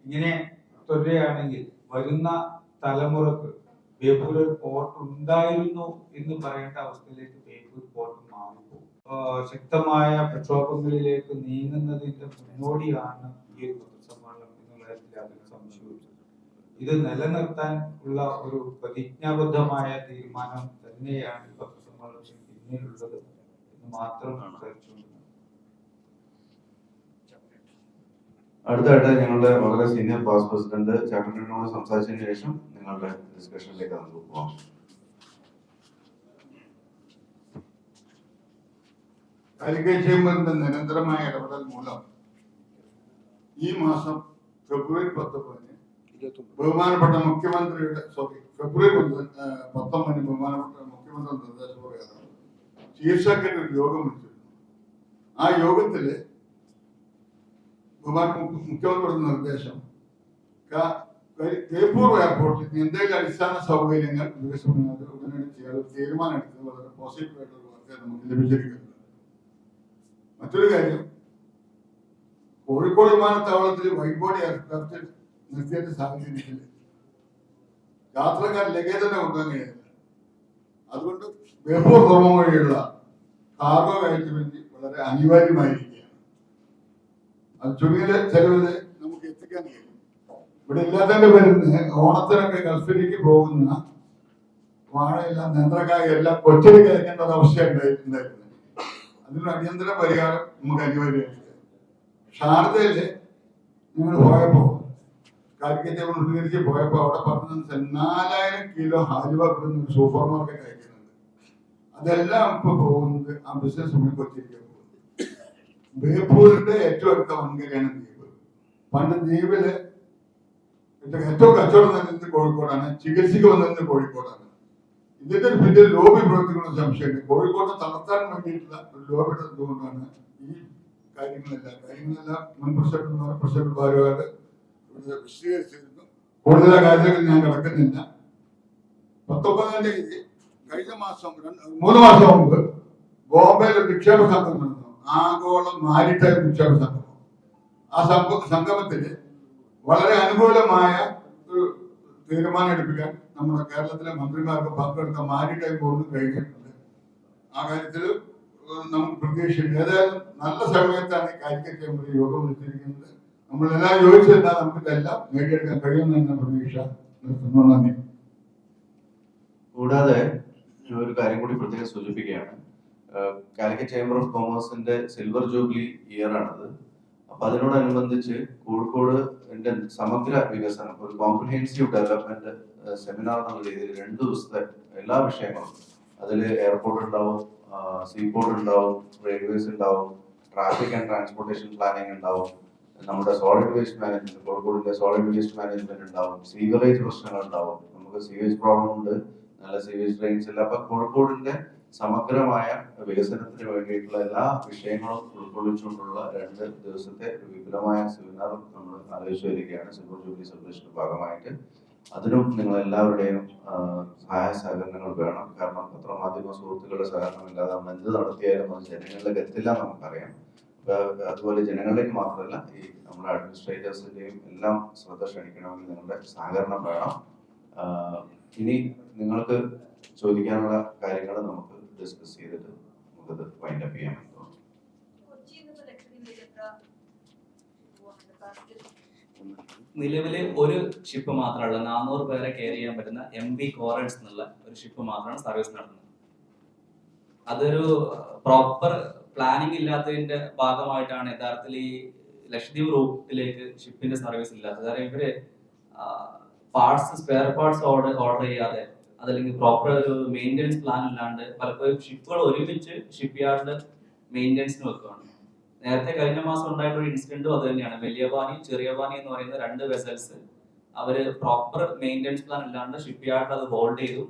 ഇങ്ങനെ തുടരുകയാണെങ്കിൽ വരുന്ന തലമുറയ്ക്ക് ബേപ്പൂർ പോർട്ട് ഉണ്ടായിരുന്നു എന്ന് പറയേണ്ട അവസ്ഥയിലേക്ക് ബേപ്പൂർ പോർട്ട് മാറിപ്പോകും. ശക്തമായ പ്രക്ഷോഭങ്ങളിലേക്ക് നീങ്ങുന്നതിന്റെ മുന്നോടിയാണ് ഈ ഒരു പത്രസമ്മേളനം എന്നുള്ള കാര്യത്തിൽ ഇത് നിലനിർത്താൻ ഉള്ള ഒരു പ്രതിജ്ഞാബദ്ധമായ തീരുമാനം തന്നെയാണ് ഈ പത്രസമ്മേളനത്തിന് പിന്നിലുള്ളത് എന്ന് മാത്രം സംസാരിച്ചുകൊണ്ട് അടുത്തായിട്ട് ഞങ്ങളുടെ വളരെ സീനിയർ പാസ് പ്രസിഡന്റ് ചാക്കട്ടിനോട് സംസാരിച്ചതിന് ശേഷം നിങ്ങളുടെ ഡിസ്കഷനിലേക്ക് നമുക്ക് പോവാം കാലിക്കറ്റ് ചേംബറിന്റെ നിരന്തരമായ ഇടപെടൽ മൂലം ഈ മാസം ഫെബ്രുവരി പത്തൊമ്പതിന് ബഹുമാനപ്പെട്ട മുഖ്യമന്ത്രിയുടെ സോറി ഫെബ്രുവരി പത്തൊമ്പതിന് ബഹുമാനപ്പെട്ട മുഖ്യമന്ത്രി നിർദ്ദേശപ്രകാരം ചീഫ് സെക്രട്ടറി യോഗം വിളിച്ചിരുന്നു. ആ യോഗത്തിൽ മുഖ്യമന്ത്രിയുടെ നിർദ്ദേശം. ബേപ്പൂർ എയർപോർട്ടിൽ എന്തെങ്കിലും അടിസ്ഥാന സൗകര്യങ്ങൾ വികസനം ഉടനടി ചെയ്യാൻ തീരുമാനം എടുത്തത് വളരെ പോസിറ്റീവ് ആയിട്ടുള്ള വാർത്ത നമുക്ക് ലഭിച്ചിരിക്കുന്നത്. മറ്റൊരു കാര്യം കോഴിക്കോട് വിമാനത്താവളത്തിൽ വൈറ്റ് ബോഡി എയർക്രാഫ്റ്റ് നിർത്തിയതിന്റെ സാഹചര്യത്തിൽ യാത്രക്കാർ ലഗേജ് തന്നെ കൊണ്ടുപോകാൻ കഴിയുന്നില്ല. അതുകൊണ്ട് ബേപ്പൂർ തുറമുഖം വഴിയുള്ള കാർഗോ കയറ്റുമതി വളരെ അനിവാര്യമായിരിക്കുകയാണ് അത് ചുരുങ്ങിയ നമുക്ക് എത്തിക്കാൻ കഴിയും. ഇവിടെ ഇല്ലാത്തതിന്റെ പേരിൽ ഓണത്തിനൊക്കെ ഗൾഫിലേക്ക് പോകുന്ന വാഴയെല്ലാം നേന്ത്രക്കായ എല്ലാം കൊച്ചിന് ഒരു അവസ്ഥ അതിനൊരു അടിയന്തര പരിഹാരം നമുക്ക് അനിവാര്യമായിട്ട് ഷാർജയിൽ നിങ്ങൾ പോയപ്പോ കാലിക്കറ്റ് പോയപ്പോ അവിടെ പറഞ്ഞ നാലായിരം കിലോ ഹലുവ കൊടുക്കുന്ന സൂപ്പർ മാർക്കറ്റ് അയക്കുന്നുണ്ട് അതെല്ലാം ഇപ്പൊ പോകുന്നത് ആ ബിസിനസ് മുന്നിക്കൊച്ചിരിക്കാൻ പോകുന്നത് ബേപ്പൂരിന്റെ ഏറ്റവും അടുത്ത വൻകരയാണ് ദ്വീപ് പണ്ട് ദ്വീപിൽ ഏറ്റവും കച്ചവടം നിന്നത് കോഴിക്കോടാണ് ചികിത്സയ്ക്ക് വന്നിരുന്നത് കോഴിക്കോടാണ്. ഇതിന്റെ ഒരു പിന്നിൽ ലോബി പ്രവർത്തിക്കുന്ന സംശയമുണ്ട്. കോഴിക്കോട് തളർത്താൻ വേണ്ടിയിട്ടുള്ള ഒരു ലോബി എടുത്തുകൊണ്ടാണ് ഈ കാര്യങ്ങളെല്ലാം കാര്യങ്ങളെല്ലാം മുൻ പ്രസിഡന്റ് പ്രസിഡന്റ് ഇവിടെ വിശദീകരിച്ചിരുന്നു. കൂടുതൽ കാര്യങ്ങൾ ഞാൻ കിടക്കുന്നില്ല. പത്തൊമ്പതാം തീയതി കഴിഞ്ഞ മാസം മൂന്ന് മാസം മുമ്പ് ബോംബെയിൽ ഒരു നിക്ഷേപ സംഘം നടന്നു. ആഗോള മാരിടൈം നിക്ഷേപ സംഘം ആ സംഘ സംഗമത്തിൽ വളരെ അനുകൂലമായ ഒരു തീരുമാനം എടുപ്പിക്കാൻ നമ്മുടെ കേരളത്തിലെ മന്ത്രിമാർക്ക് പങ്കെടുത്ത മാരിടൈം ബോർഡ് കഴിഞ്ഞിട്ടുണ്ട്. ആ കാര്യത്തിൽ നമുക്ക് പ്രതീക്ഷയില്ല. ഏതായാലും നല്ല സമയത്താണ് ഈ കാര്യത്തെ നമ്മുടെ യോഗം വിളിച്ചിരിക്കുന്നത്. നമ്മളെല്ലാം യോജിച്ചെന്നാൽ നമുക്ക് ഇതെല്ലാം നേടിയെടുക്കാൻ കഴിയുമെന്ന പ്രതീക്ഷ. നിർത്തുന്നു. നന്ദി. കൂടാതെ ഒരു കാര്യം കൂടി പ്രത്യേകം സൂചിപ്പിക്കുകയാണ്. കാലിക്കറ്റ് ചേംബർ ഓഫ് കോമേഴ്സിന്റെ സിൽവർ ജൂബിലി ഇയർ ആണത്. അപ്പൊ അതിനോടനുബന്ധിച്ച് കോഴിക്കോട് സമഗ്ര വികസനം ഒരു കോംപ്രിഹെൻസീവ് ഡെവലപ്മെന്റ് സെമിനാർ എന്നുള്ള രീതിയിൽ രണ്ട് ദിവസത്തെ എല്ലാ വിഷയങ്ങളും അതിൽ എയർപോർട്ട് ഉണ്ടാവും സീപോർട്ട് ഉണ്ടാവും റെയിൽവേസ് ഉണ്ടാവും ട്രാഫിക് ആൻഡ് ട്രാൻസ്പോർട്ടേഷൻ പ്ലാനിംഗ് ഉണ്ടാവും നമ്മുടെ സോളിഡ് വേസ്റ്റ് മാനേജ്മെന്റ് കോഴിക്കോടിന്റെ സോളിഡ് വേസ്റ്റ് മാനേജ്മെന്റ് ഉണ്ടാവും സീവറേജ് പ്രശ്നങ്ങൾ ഉണ്ടാവും നമുക്ക് സീവേജ് പ്രോബ്ലം ഉണ്ട് നല്ല സീവേജ് ഡ്രെയിൻസ് ഇല്ല. അപ്പൊ കോഴിക്കോടിന്റെ സമഗ്രമായ വികസനത്തിന് വേണ്ടിയിട്ടുള്ള എല്ലാ വിഷയങ്ങളും ഉൾക്കൊള്ളിച്ചുകൊണ്ടുള്ള രണ്ട് ദിവസത്തെ വിപുലമായ സെമിനാർ നമ്മൾ ആലോചിച്ചു വരികയാണ്. സിൽവർ ജൂബിലി സെലിബ്രേഷന്റെ ഭാഗമായിട്ട്. അതിനും നിങ്ങൾ എല്ലാവരുടെയും സഹായ സഹകരണങ്ങൾ വേണം. കാരണം പത്രമാധ്യമ സുഹൃത്തുക്കളുടെ സഹകരണം ഇല്ലാതെ നമ്മൾ എന്ത് നടത്തിയാലും അത് ജനങ്ങളിലേക്ക് എത്തില്ല നമുക്കറിയാം. അതുപോലെ ജനങ്ങളിലേക്ക് മാത്രമല്ല ഈ നമ്മുടെ അഡ്മിനിസ്ട്രേറ്റേഴ്സിന്റെയും എല്ലാം ശ്രദ്ധ ക്ഷണിക്കണമെങ്കിൽ നിങ്ങളുടെ സഹകരണം വേണം. ഇനി നിങ്ങൾക്ക് ചോദിക്കാനുള്ള കാര്യങ്ങൾ നമുക്ക് ഡിസ്കസ് ചെയ്തിട്ട് നമുക്കത് വൈൻഡ് അപ്പ് ചെയ്യാൻ തോന്നുന്നു നിലവിൽ ഒരു ഷിപ്പ് മാത്രമുള്ള നാനൂറ് പേരെ കെയർ ചെയ്യാൻ പറ്റുന്ന എം ബി കോറൻസ് എന്നുള്ള ഒരു ഷിപ്പ് മാത്രമാണ് സർവീസ് നടത്തുന്നത്. അതൊരു പ്രോപ്പർ പ്ലാനിംഗ് ഇല്ലാത്തതിന്റെ ഭാഗമായിട്ടാണ് യഥാർത്ഥത്തിൽ ഈ ലക്ഷദ്വീപ് റൂട്ടിലേക്ക് ഷിപ്പിന്റെ സർവീസ് ഇല്ലാത്തത്. കാരണം ഇവർ parts spare parts order order ചെയ്യാതെ അതല്ലെങ്കിൽ പ്രോപ്പർ ഒരു മെയിന്റെനൻസ് പ്ലാൻ ഇല്ലാണ്ട് പലപ്പോഴും ഷിപ്പുകൾ ഒരുമിച്ച് ഷിപ്പ് യാർഡിൽ മെയിന്റെനൻസിന് വെക്കുകയാണ് നേരത്തെ കഴിഞ്ഞ മാസം ഉണ്ടായിട്ടുള്ള ഇൻസിഡന്റും അത് തന്നെയാണ്. വലിയ പാനി ചെറിയ പാനി എന്ന് പറയുന്ന രണ്ട് വെസൽസ് അവർ പ്രോപ്പർ മെയിന്റെനൻസ് പ്ലാൻ ഇല്ലാണ്ട് ഷിപ്പ് യാർഡിൽ അത് ഹോൾഡ് ചെയ്തു.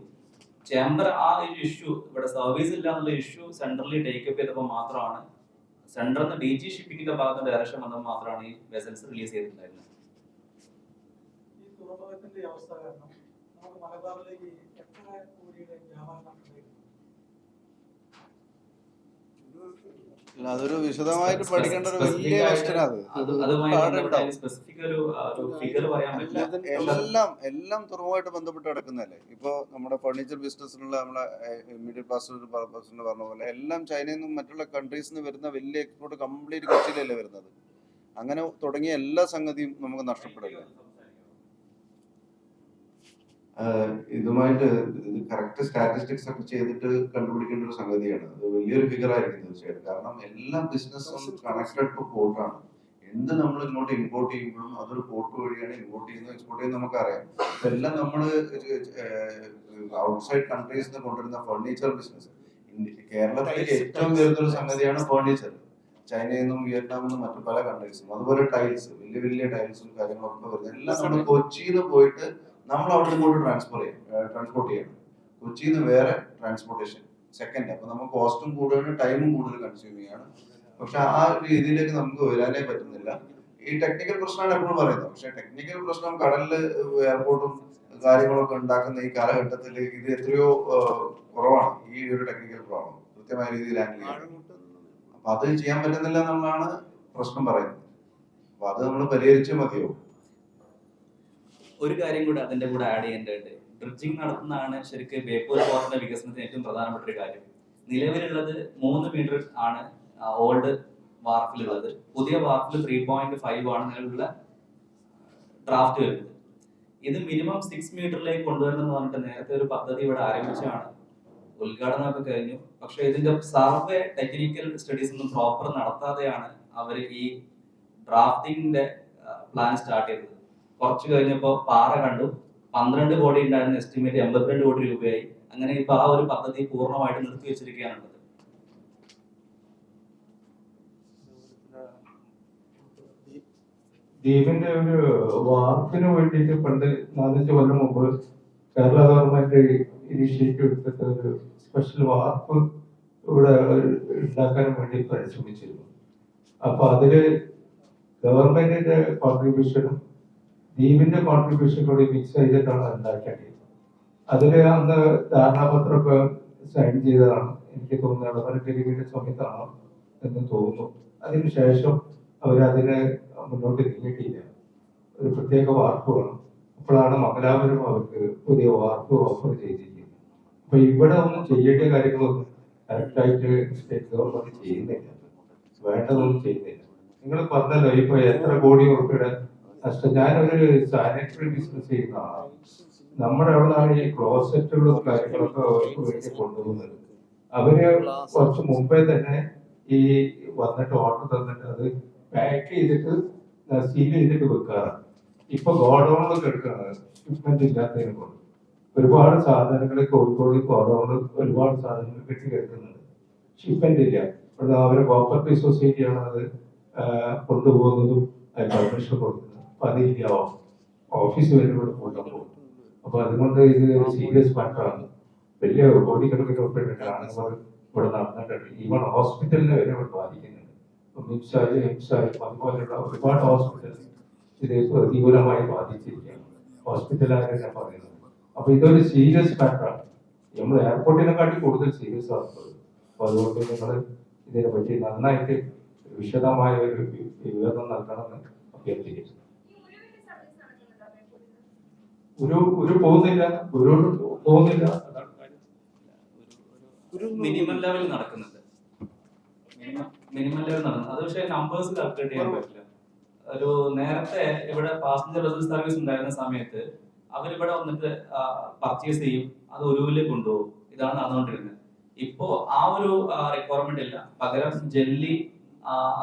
ചേംബർ ആ ഒരു ഇഷ്യൂ ഇവിടെ സർവീസ് ഇല്ല എന്നുള്ള ഇഷ്യൂ സെൻട്രലി ടേക്കപ്പ് ചെയ്തപ്പോൾ മാത്രമാണ്. സെൻട്രൽ ഡി ജി ഷിപ്പിംഗിന്റെ ഭാഗത്ത് ഡയറക്ഷൻ വന്നപ്പോൾ മാത്രമാണ് ഈ വെസൽസ് റിലീസ് ചെയ്തിട്ടുണ്ടായിരുന്നത്. ഈ നമുക്ക് അതൊരു വിശദമായിട്ട് പഠിക്കേണ്ട ഒരു വലിയ എല്ലാം എല്ലാം തുറവുമായിട്ട് ബന്ധപ്പെട്ട് കിടക്കുന്നതല്ലേ? ഇപ്പൊ നമ്മുടെ ഫർണിച്ചർ ബിസിനസ്സിലുള്ള നമ്മുടെ മിഡിൽ ക്ലാസ് പ്രസിഡന്റ് പറഞ്ഞ പോലെ എല്ലാം ചൈനയിൽ നിന്നും മറ്റുള്ള കൺട്രീസിൽ നിന്ന് വരുന്ന വലിയ എക്സ്പോർട്ട് കംപ്ലീറ്റ് കൊച്ചിയിലല്ലേ വരുന്നത്? അങ്ങനെ തുടങ്ങിയ എല്ലാ സംഗതിയും നമുക്ക് നഷ്ടപ്പെടില്ല. ഇതുമായിട്ട് കറക്റ്റ് സ്റ്റാറ്റിസ്റ്റിക്സ് ഒക്കെ ചെയ്തിട്ട് കണ്ടുപിടിക്കേണ്ട ഒരു സംഗതിയാണ്. അത് വലിയൊരു ഫിഗർ ആയിരിക്കും തീർച്ചയായിട്ടും. കാരണം എല്ലാ ബിസിനസ്സും കണക്റ്റഡ് ടു പോർട്ടാണ് എന്ത് നമ്മൾ ഇങ്ങോട്ട് ഇമ്പോർട്ട് ചെയ്യുമ്പോഴും അതൊരു പോർട്ട് വഴിയാണ് ഇമ്പോർട്ട് ചെയ്യുന്നത് എക്സ്പോർട്ട് ചെയ്യുന്നത് നമുക്കറിയാം. ഇപ്പൊ എല്ലാം നമ്മൾ ഔട്ട്സൈഡ് കൺട്രീസ് നിന്ന് കൊണ്ടുവരുന്ന ഫർണിച്ചർ ബിസിനസ് കേരളത്തിൽ ഏറ്റവും വരുന്നൊരു സംഗതിയാണ് ഫർണിച്ചർ ചൈനയിൽ നിന്നും വിയറ്റ്നാമിൽ നിന്നും മറ്റു പല കൺട്രീസും അതുപോലെ ടൈൽസ് വലിയ വലിയ ടൈൽസും കാര്യങ്ങളൊക്കെ വരുന്നത്. എല്ലാം നമ്മൾ കൊച്ചിയിൽ പോയിട്ട് നമ്മൾ അവിടെ ഇങ്ങോട്ട് ട്രാൻസ്ഫർ ചെയ്യാം. ട്രാൻസ്പോർട്ട് ചെയ്യണം. കൊച്ചിയിൽ നിന്ന് വേറെ ട്രാൻസ്പോർട്ടേഷൻ സെക്കൻഡ് അപ്പൊ നമ്മൾ കോസ്റ്റും കൂടുതലും ടൈമും കൂടുതൽ കൺസ്യൂം ചെയ്യാണ് പക്ഷെ ആ രീതിയിലേക്ക് നമുക്ക് വരാനേ പറ്റുന്നില്ല. ഈ ടെക്നിക്കൽ പ്രശ്നമാണ് എപ്പോഴും പറയുന്നത്. പക്ഷെ ടെക്നിക്കൽ പ്രശ്നം കടലിൽ എയർപോർട്ടും കാര്യങ്ങളൊക്കെ ഉണ്ടാക്കുന്ന ഈ കാലഘട്ടത്തിൽ ഇത് എത്രയോ കുറവാണ്. ഈ ഒരു ടെക്നിക്കൽ പ്രോബ്ലം കൃത്യമായ രീതിയിൽ ഹാൻഡിൽ അപ്പൊ അത് ചെയ്യാൻ പറ്റുന്നില്ല എന്നുള്ളതാണ് പ്രശ്നം പറയുന്നത്. അപ്പൊ അത് നമ്മൾ പരിഹരിച്ചേ മതിയോ ഒരു കാര്യം കൂടെ അതിന്റെ കൂടെ ആഡ് ചെയ്യേണ്ടതുണ്ട്. ഡ്രിഡ്ജിങ് നടത്തുന്നതാണ് ശരിക്കും ബേപ്പൂർ പോർട്ടിന്റെ വികസനത്തിന് ഏറ്റവും പ്രധാനപ്പെട്ട ഒരു കാര്യം. നിലവിലുള്ളത് മൂന്ന് മീറ്റർ ആണ് ഓൾഡ് വാർഫിലുള്ളത് പുതിയ വാർഫിൽ ത്രീ പോയിന്റ് ഫൈവ് ആണ് നിലവിലുള്ള ഡ്രാഫ്റ്റ് വരുന്നത്. ഇത് മിനിമം സിക്സ് മീറ്ററിലേക്ക് കൊണ്ടുവരണം എന്ന് പറഞ്ഞിട്ട് നേരത്തെ ഒരു പദ്ധതി ഇവിടെ ആരംഭിച്ചാണ്. ഉദ്ഘാടനമൊക്കെ കഴിഞ്ഞു. പക്ഷെ ഇതിന്റെ സർവേ ടെക്നിക്കൽ സ്റ്റഡീസ് ഒന്നും പ്രോപ്പർ നടത്താതെയാണ് അവർ ഈ ഡ്രാഫ്റ്റിംഗിന്റെ പ്ലാൻ സ്റ്റാർട്ട് ചെയ്തത്. കുറച്ച് കഴിഞ്ഞപ്പോൾ പാറ കണ്ടു. പന്ത്രണ്ട് കോടി ഉണ്ടായിരുന്ന എസ്റ്റിമേറ്റ്. എൺപത്തിരണ്ട് കോടി രൂപയായി. അങ്ങനെ ഇപ്പൊ ആ ഒരു പദ്ധതി പൂർണമായിട്ട് നിർത്തി വെച്ചിരിക്കുകയാണുള്ളത് ദ്വീപിന്റെ ഒരു വാർപ്പിന് വേണ്ടിയിട്ട് പണ്ട് നാലഞ്ച് കൊല്ലം മുമ്പ് കേരള ഗവൺമെന്റ് ഇനിഷ്യേറ്റീവ് എടുത്തിട്ട് ഒരു സ്പെഷ്യൽ വാർപ്പ് ഇവിടെ ഉണ്ടാക്കാൻ വേണ്ടി പരിശ്രമിച്ചിരുന്നു. അപ്പൊ അതിൽ ഗവൺമെന്റിന്റെ കോൺട്രിബ്യൂഷനും ദ്വീപിന്റെ കോൺട്രിബ്യൂഷൻ കൂടി മിക്സ് ചെയ്തിട്ടാണ് ഉണ്ടാക്കേണ്ടത് അതിൽ അന്ന് ധാരണാപത്രമൊക്കെ സൈൻ ചെയ്തതാണ്. എനിക്ക് തോന്നുന്നത് അവരെ ദ്വീപിന്റെ സമയത്താണ് എന്ന് തോന്നുന്നു. അതിനുശേഷം അവരതിനെ മുന്നോട്ട് നീങ്ങിയിട്ടില്ല ഒരു പ്രത്യേക വാർപ്പ് വേണം. അപ്പോഴാണ് മംഗലാപുരം അവർക്ക് പുതിയ വാർപ്പ് ഓഫർ ചെയ്തിരിക്കുന്നത്. അപ്പൊ ഇവിടെ ഒന്നും ചെയ്യേണ്ട കാര്യങ്ങളൊന്നും കറക്റ്റായിട്ട് സ്റ്റേറ്റ് ഗവൺമെന്റ് ചെയ്യുന്നില്ല. വേണ്ടതൊന്നും ചെയ്യുന്നില്ല. നിങ്ങൾ പറഞ്ഞല്ലോ ഇപ്പൊ എത്ര കോടി ഉൾപ്പെടെ ഞാനൊരു സാനിറ്ററി ബിസിനസ് ചെയ്യുന്ന ആളാണ്. നമ്മുടെ അവിടെ ഈ ക്ലോസറ്റുകളും കാര്യങ്ങളൊക്കെ അവർക്ക് വേണ്ടി കൊണ്ടുപോകുന്നത്. അവർ കുറച്ച് മുമ്പേ തന്നെ ഈ വന്നിട്ട് ഓർഡർ തന്നിട്ട് അത് പാക്ക് ചെയ്തിട്ട് സീൽ ചെയ്തിട്ട് വെക്കാറാണ്. ഇപ്പൊ ഗോഡൗണിലൊക്കെ എടുക്കാണ്. ഷിപ്മെന്റ് ഇല്ലാത്തതിനെ കൊണ്ട്. ഒരുപാട് സാധനങ്ങൾ കോഴിക്കോട് ഗോഡൌണിൽ ഒരുപാട് സാധനങ്ങൾ കെട്ടി കിടക്കുന്നുണ്ട്. ഷിപ്മെന്റ് ഇല്ല. ഇവിടെ കോപ്പറേറ്റീവ് സൊസൈറ്റിയാണ് അത് കൊണ്ടുപോകുന്നതും അതിന് പെർമിഷൻ കൊടുക്കുന്നത്. അതില്ല ഓഫീസ് വരെ പോകുമ്പോൾ കൊണ്ടുപോകും അപ്പൊ അതുകൊണ്ട് ഇത് സീരിയസ് മാറ്ററാണ് വലിയ കോടിക്കണക്കിന് ഉൾപ്പെട്ടിട്ടാണ് ഇവിടെ നടന്നിട്ടുണ്ട് ഈവൺ ഹോസ്പിറ്റലിനെ വരെ ഇവിടെ ബാധിക്കുന്നുണ്ട് അതുപോലെയുള്ള ഒരുപാട് ഹോസ്പിറ്റൽ ഇത് പ്രതികൂലമായി ബാധിച്ചിരിക്കുകയാണ്. ഹോസ്പിറ്റലായ ഞാൻ പറയുന്നത്. അപ്പൊ ഇതൊരു സീരിയസ് ഫാക്ടറാണ് നമ്മൾ എയർപോർട്ടിനെക്കാട്ടി കൂടുതൽ സീരിയസ് ആകുന്നത് അപ്പൊ അതുകൊണ്ട് നിങ്ങൾ ഇതിനെപ്പറ്റി നന്നായിട്ട് വിശദമായ ഒരു വിവരണം നൽകണമെന്ന് അഭ്യർത്ഥിക്കുന്നു ഈ ഉരുവിന്റെ സർവീസ് നടക്കുന്നുണ്ടോ ബേപ്പൂരിൽ ഒരു ഒരു പോകുന്നില്ല ഒരു പോകുന്നില്ല. അതാണ് കാര്യം. ഒരു മിനിമം ലെവൽ നടക്കുന്നുണ്ട്. മിനിമം ലെവൽ നടക്കുന്നത് അത് പക്ഷേ നമ്പേഴ്സ് കാൽക്കുലേറ്റ് ചെയ്യാൻ പറ്റില്ല. ഒരു നേരത്തെ ഇവിടെ പാസഞ്ചർ ബസ് സർവീസ് ഉണ്ടായിരുന്ന സമയത്ത് അവരിവിടെ വന്നിട്ട് പർച്ചേസ് ചെയ്യും. അത് ഒരുവിലേക്ക് കൊണ്ടുപോകും. ഇതാണ് നടന്നുകൊണ്ടിരുന്നത്. ഇപ്പോ ആ ഒരു റിക്വയർമെന്റ് ഇല്ല. പകരം ജെല്ലി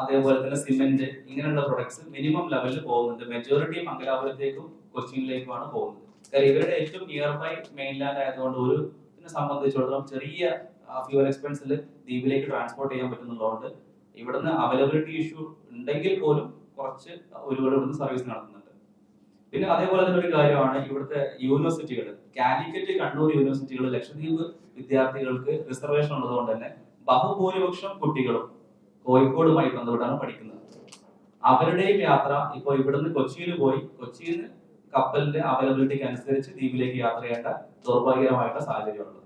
അതേപോലെ തന്നെ സിമെന്റ് ഇങ്ങനെയുള്ള പ്രൊഡക്ട്സ് മിനിമം ലെവലിൽ പോകുന്നുണ്ട്. മെജോറിറ്റി മംഗലാപുരത്തേക്കും കൊച്ചിയിലേക്കുമാണ് പോകുന്നത്. കാര്യം ഇവരുടെ ഏറ്റവും നിയർ ബൈ മെയിൻലാൻഡ് ആയതുകൊണ്ട് ഒരു സംബന്ധിച്ചിടത്തോളം ചെറിയ ഫ്യൂവൽ എക്സ്പെൻസിൽ ദ്വീപിലേക്ക് ട്രാൻസ്പോർട്ട് ചെയ്യാൻ പറ്റുന്നതുകൊണ്ട് ഇവിടുന്ന് അവൈലബിലിറ്റി ഇഷ്യൂ ഉണ്ടെങ്കിൽ പോലും കുറച്ച് ഒരുപാട് ഇവിടുന്ന് സർവീസ് നടത്തുന്നുണ്ട്. പിന്നെ അതേപോലെ തന്നെ ഒരു കാര്യമാണ് ഇവിടുത്തെ യൂണിവേഴ്സിറ്റികൾ കാലിക്കറ്റ് കണ്ണൂർ യൂണിവേഴ്സിറ്റികൾ ലക്ഷദ്വീപ് വിദ്യാർത്ഥികൾക്ക് റിസർവേഷൻ ഉള്ളതുകൊണ്ട് തന്നെ ബഹുഭൂരിപക്ഷം കുട്ടികളും കോഴിക്കോടുമായി ബന്ധപ്പെട്ടാണ് പഠിക്കുന്നത്. അവരുടെയും യാത്ര ഇപ്പോൾ ഇവിടുന്ന് കൊച്ചിയിൽ പോയി. കൊച്ചിയിൽ നിന്ന് കപ്പലിന്റെ അവൈലബിലിറ്റിക്ക് അനുസരിച്ച് ദ്വീപിലേക്ക് യാത്ര ചെയ്യേണ്ട ദൗർഭാഗ്യകരമായിട്ടുള്ള സാഹചര്യമുള്ളത്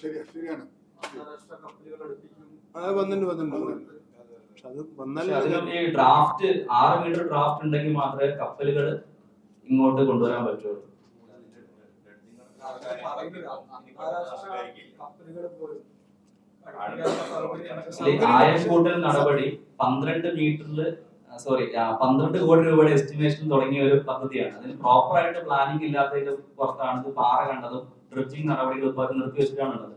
ശരിയാണ്. വന്നിട്ടുണ്ട് വന്നിട്ടുണ്ട് അത് ഈ ഡ്രാഫ്റ്റ് ആറ് മീറ്റർ ഡ്രാഫ്റ്റ് ഉണ്ടെങ്കിൽ മാത്രമേ കപ്പലുകൾ ഇങ്ങോട്ട് കൊണ്ടുവരാൻ പറ്റുള്ളൂ. കപ്പലുകൾ പോലും ഈ ആയം കൂട്ടൽ നടപടി പന്ത്രണ്ട് മീറ്ററിൽ സോറി പന്ത്രണ്ട് കോടി രൂപയുടെ എസ്റ്റിമേഷൻ തുടങ്ങിയ ഒരു പദ്ധതിയാണ്. അതിന് പ്രോപ്പർ ആയിട്ട് പ്ലാനിംഗ് ഇല്ലാത്തതിന്റെ പുറത്താണ് ഇത് പാറ കണ്ടതും ഡ്രിഡ്ജിങ് നടപടികൾ ഇപ്പോൾ നിർത്തി വെച്ചിട്ടാണുള്ളത്.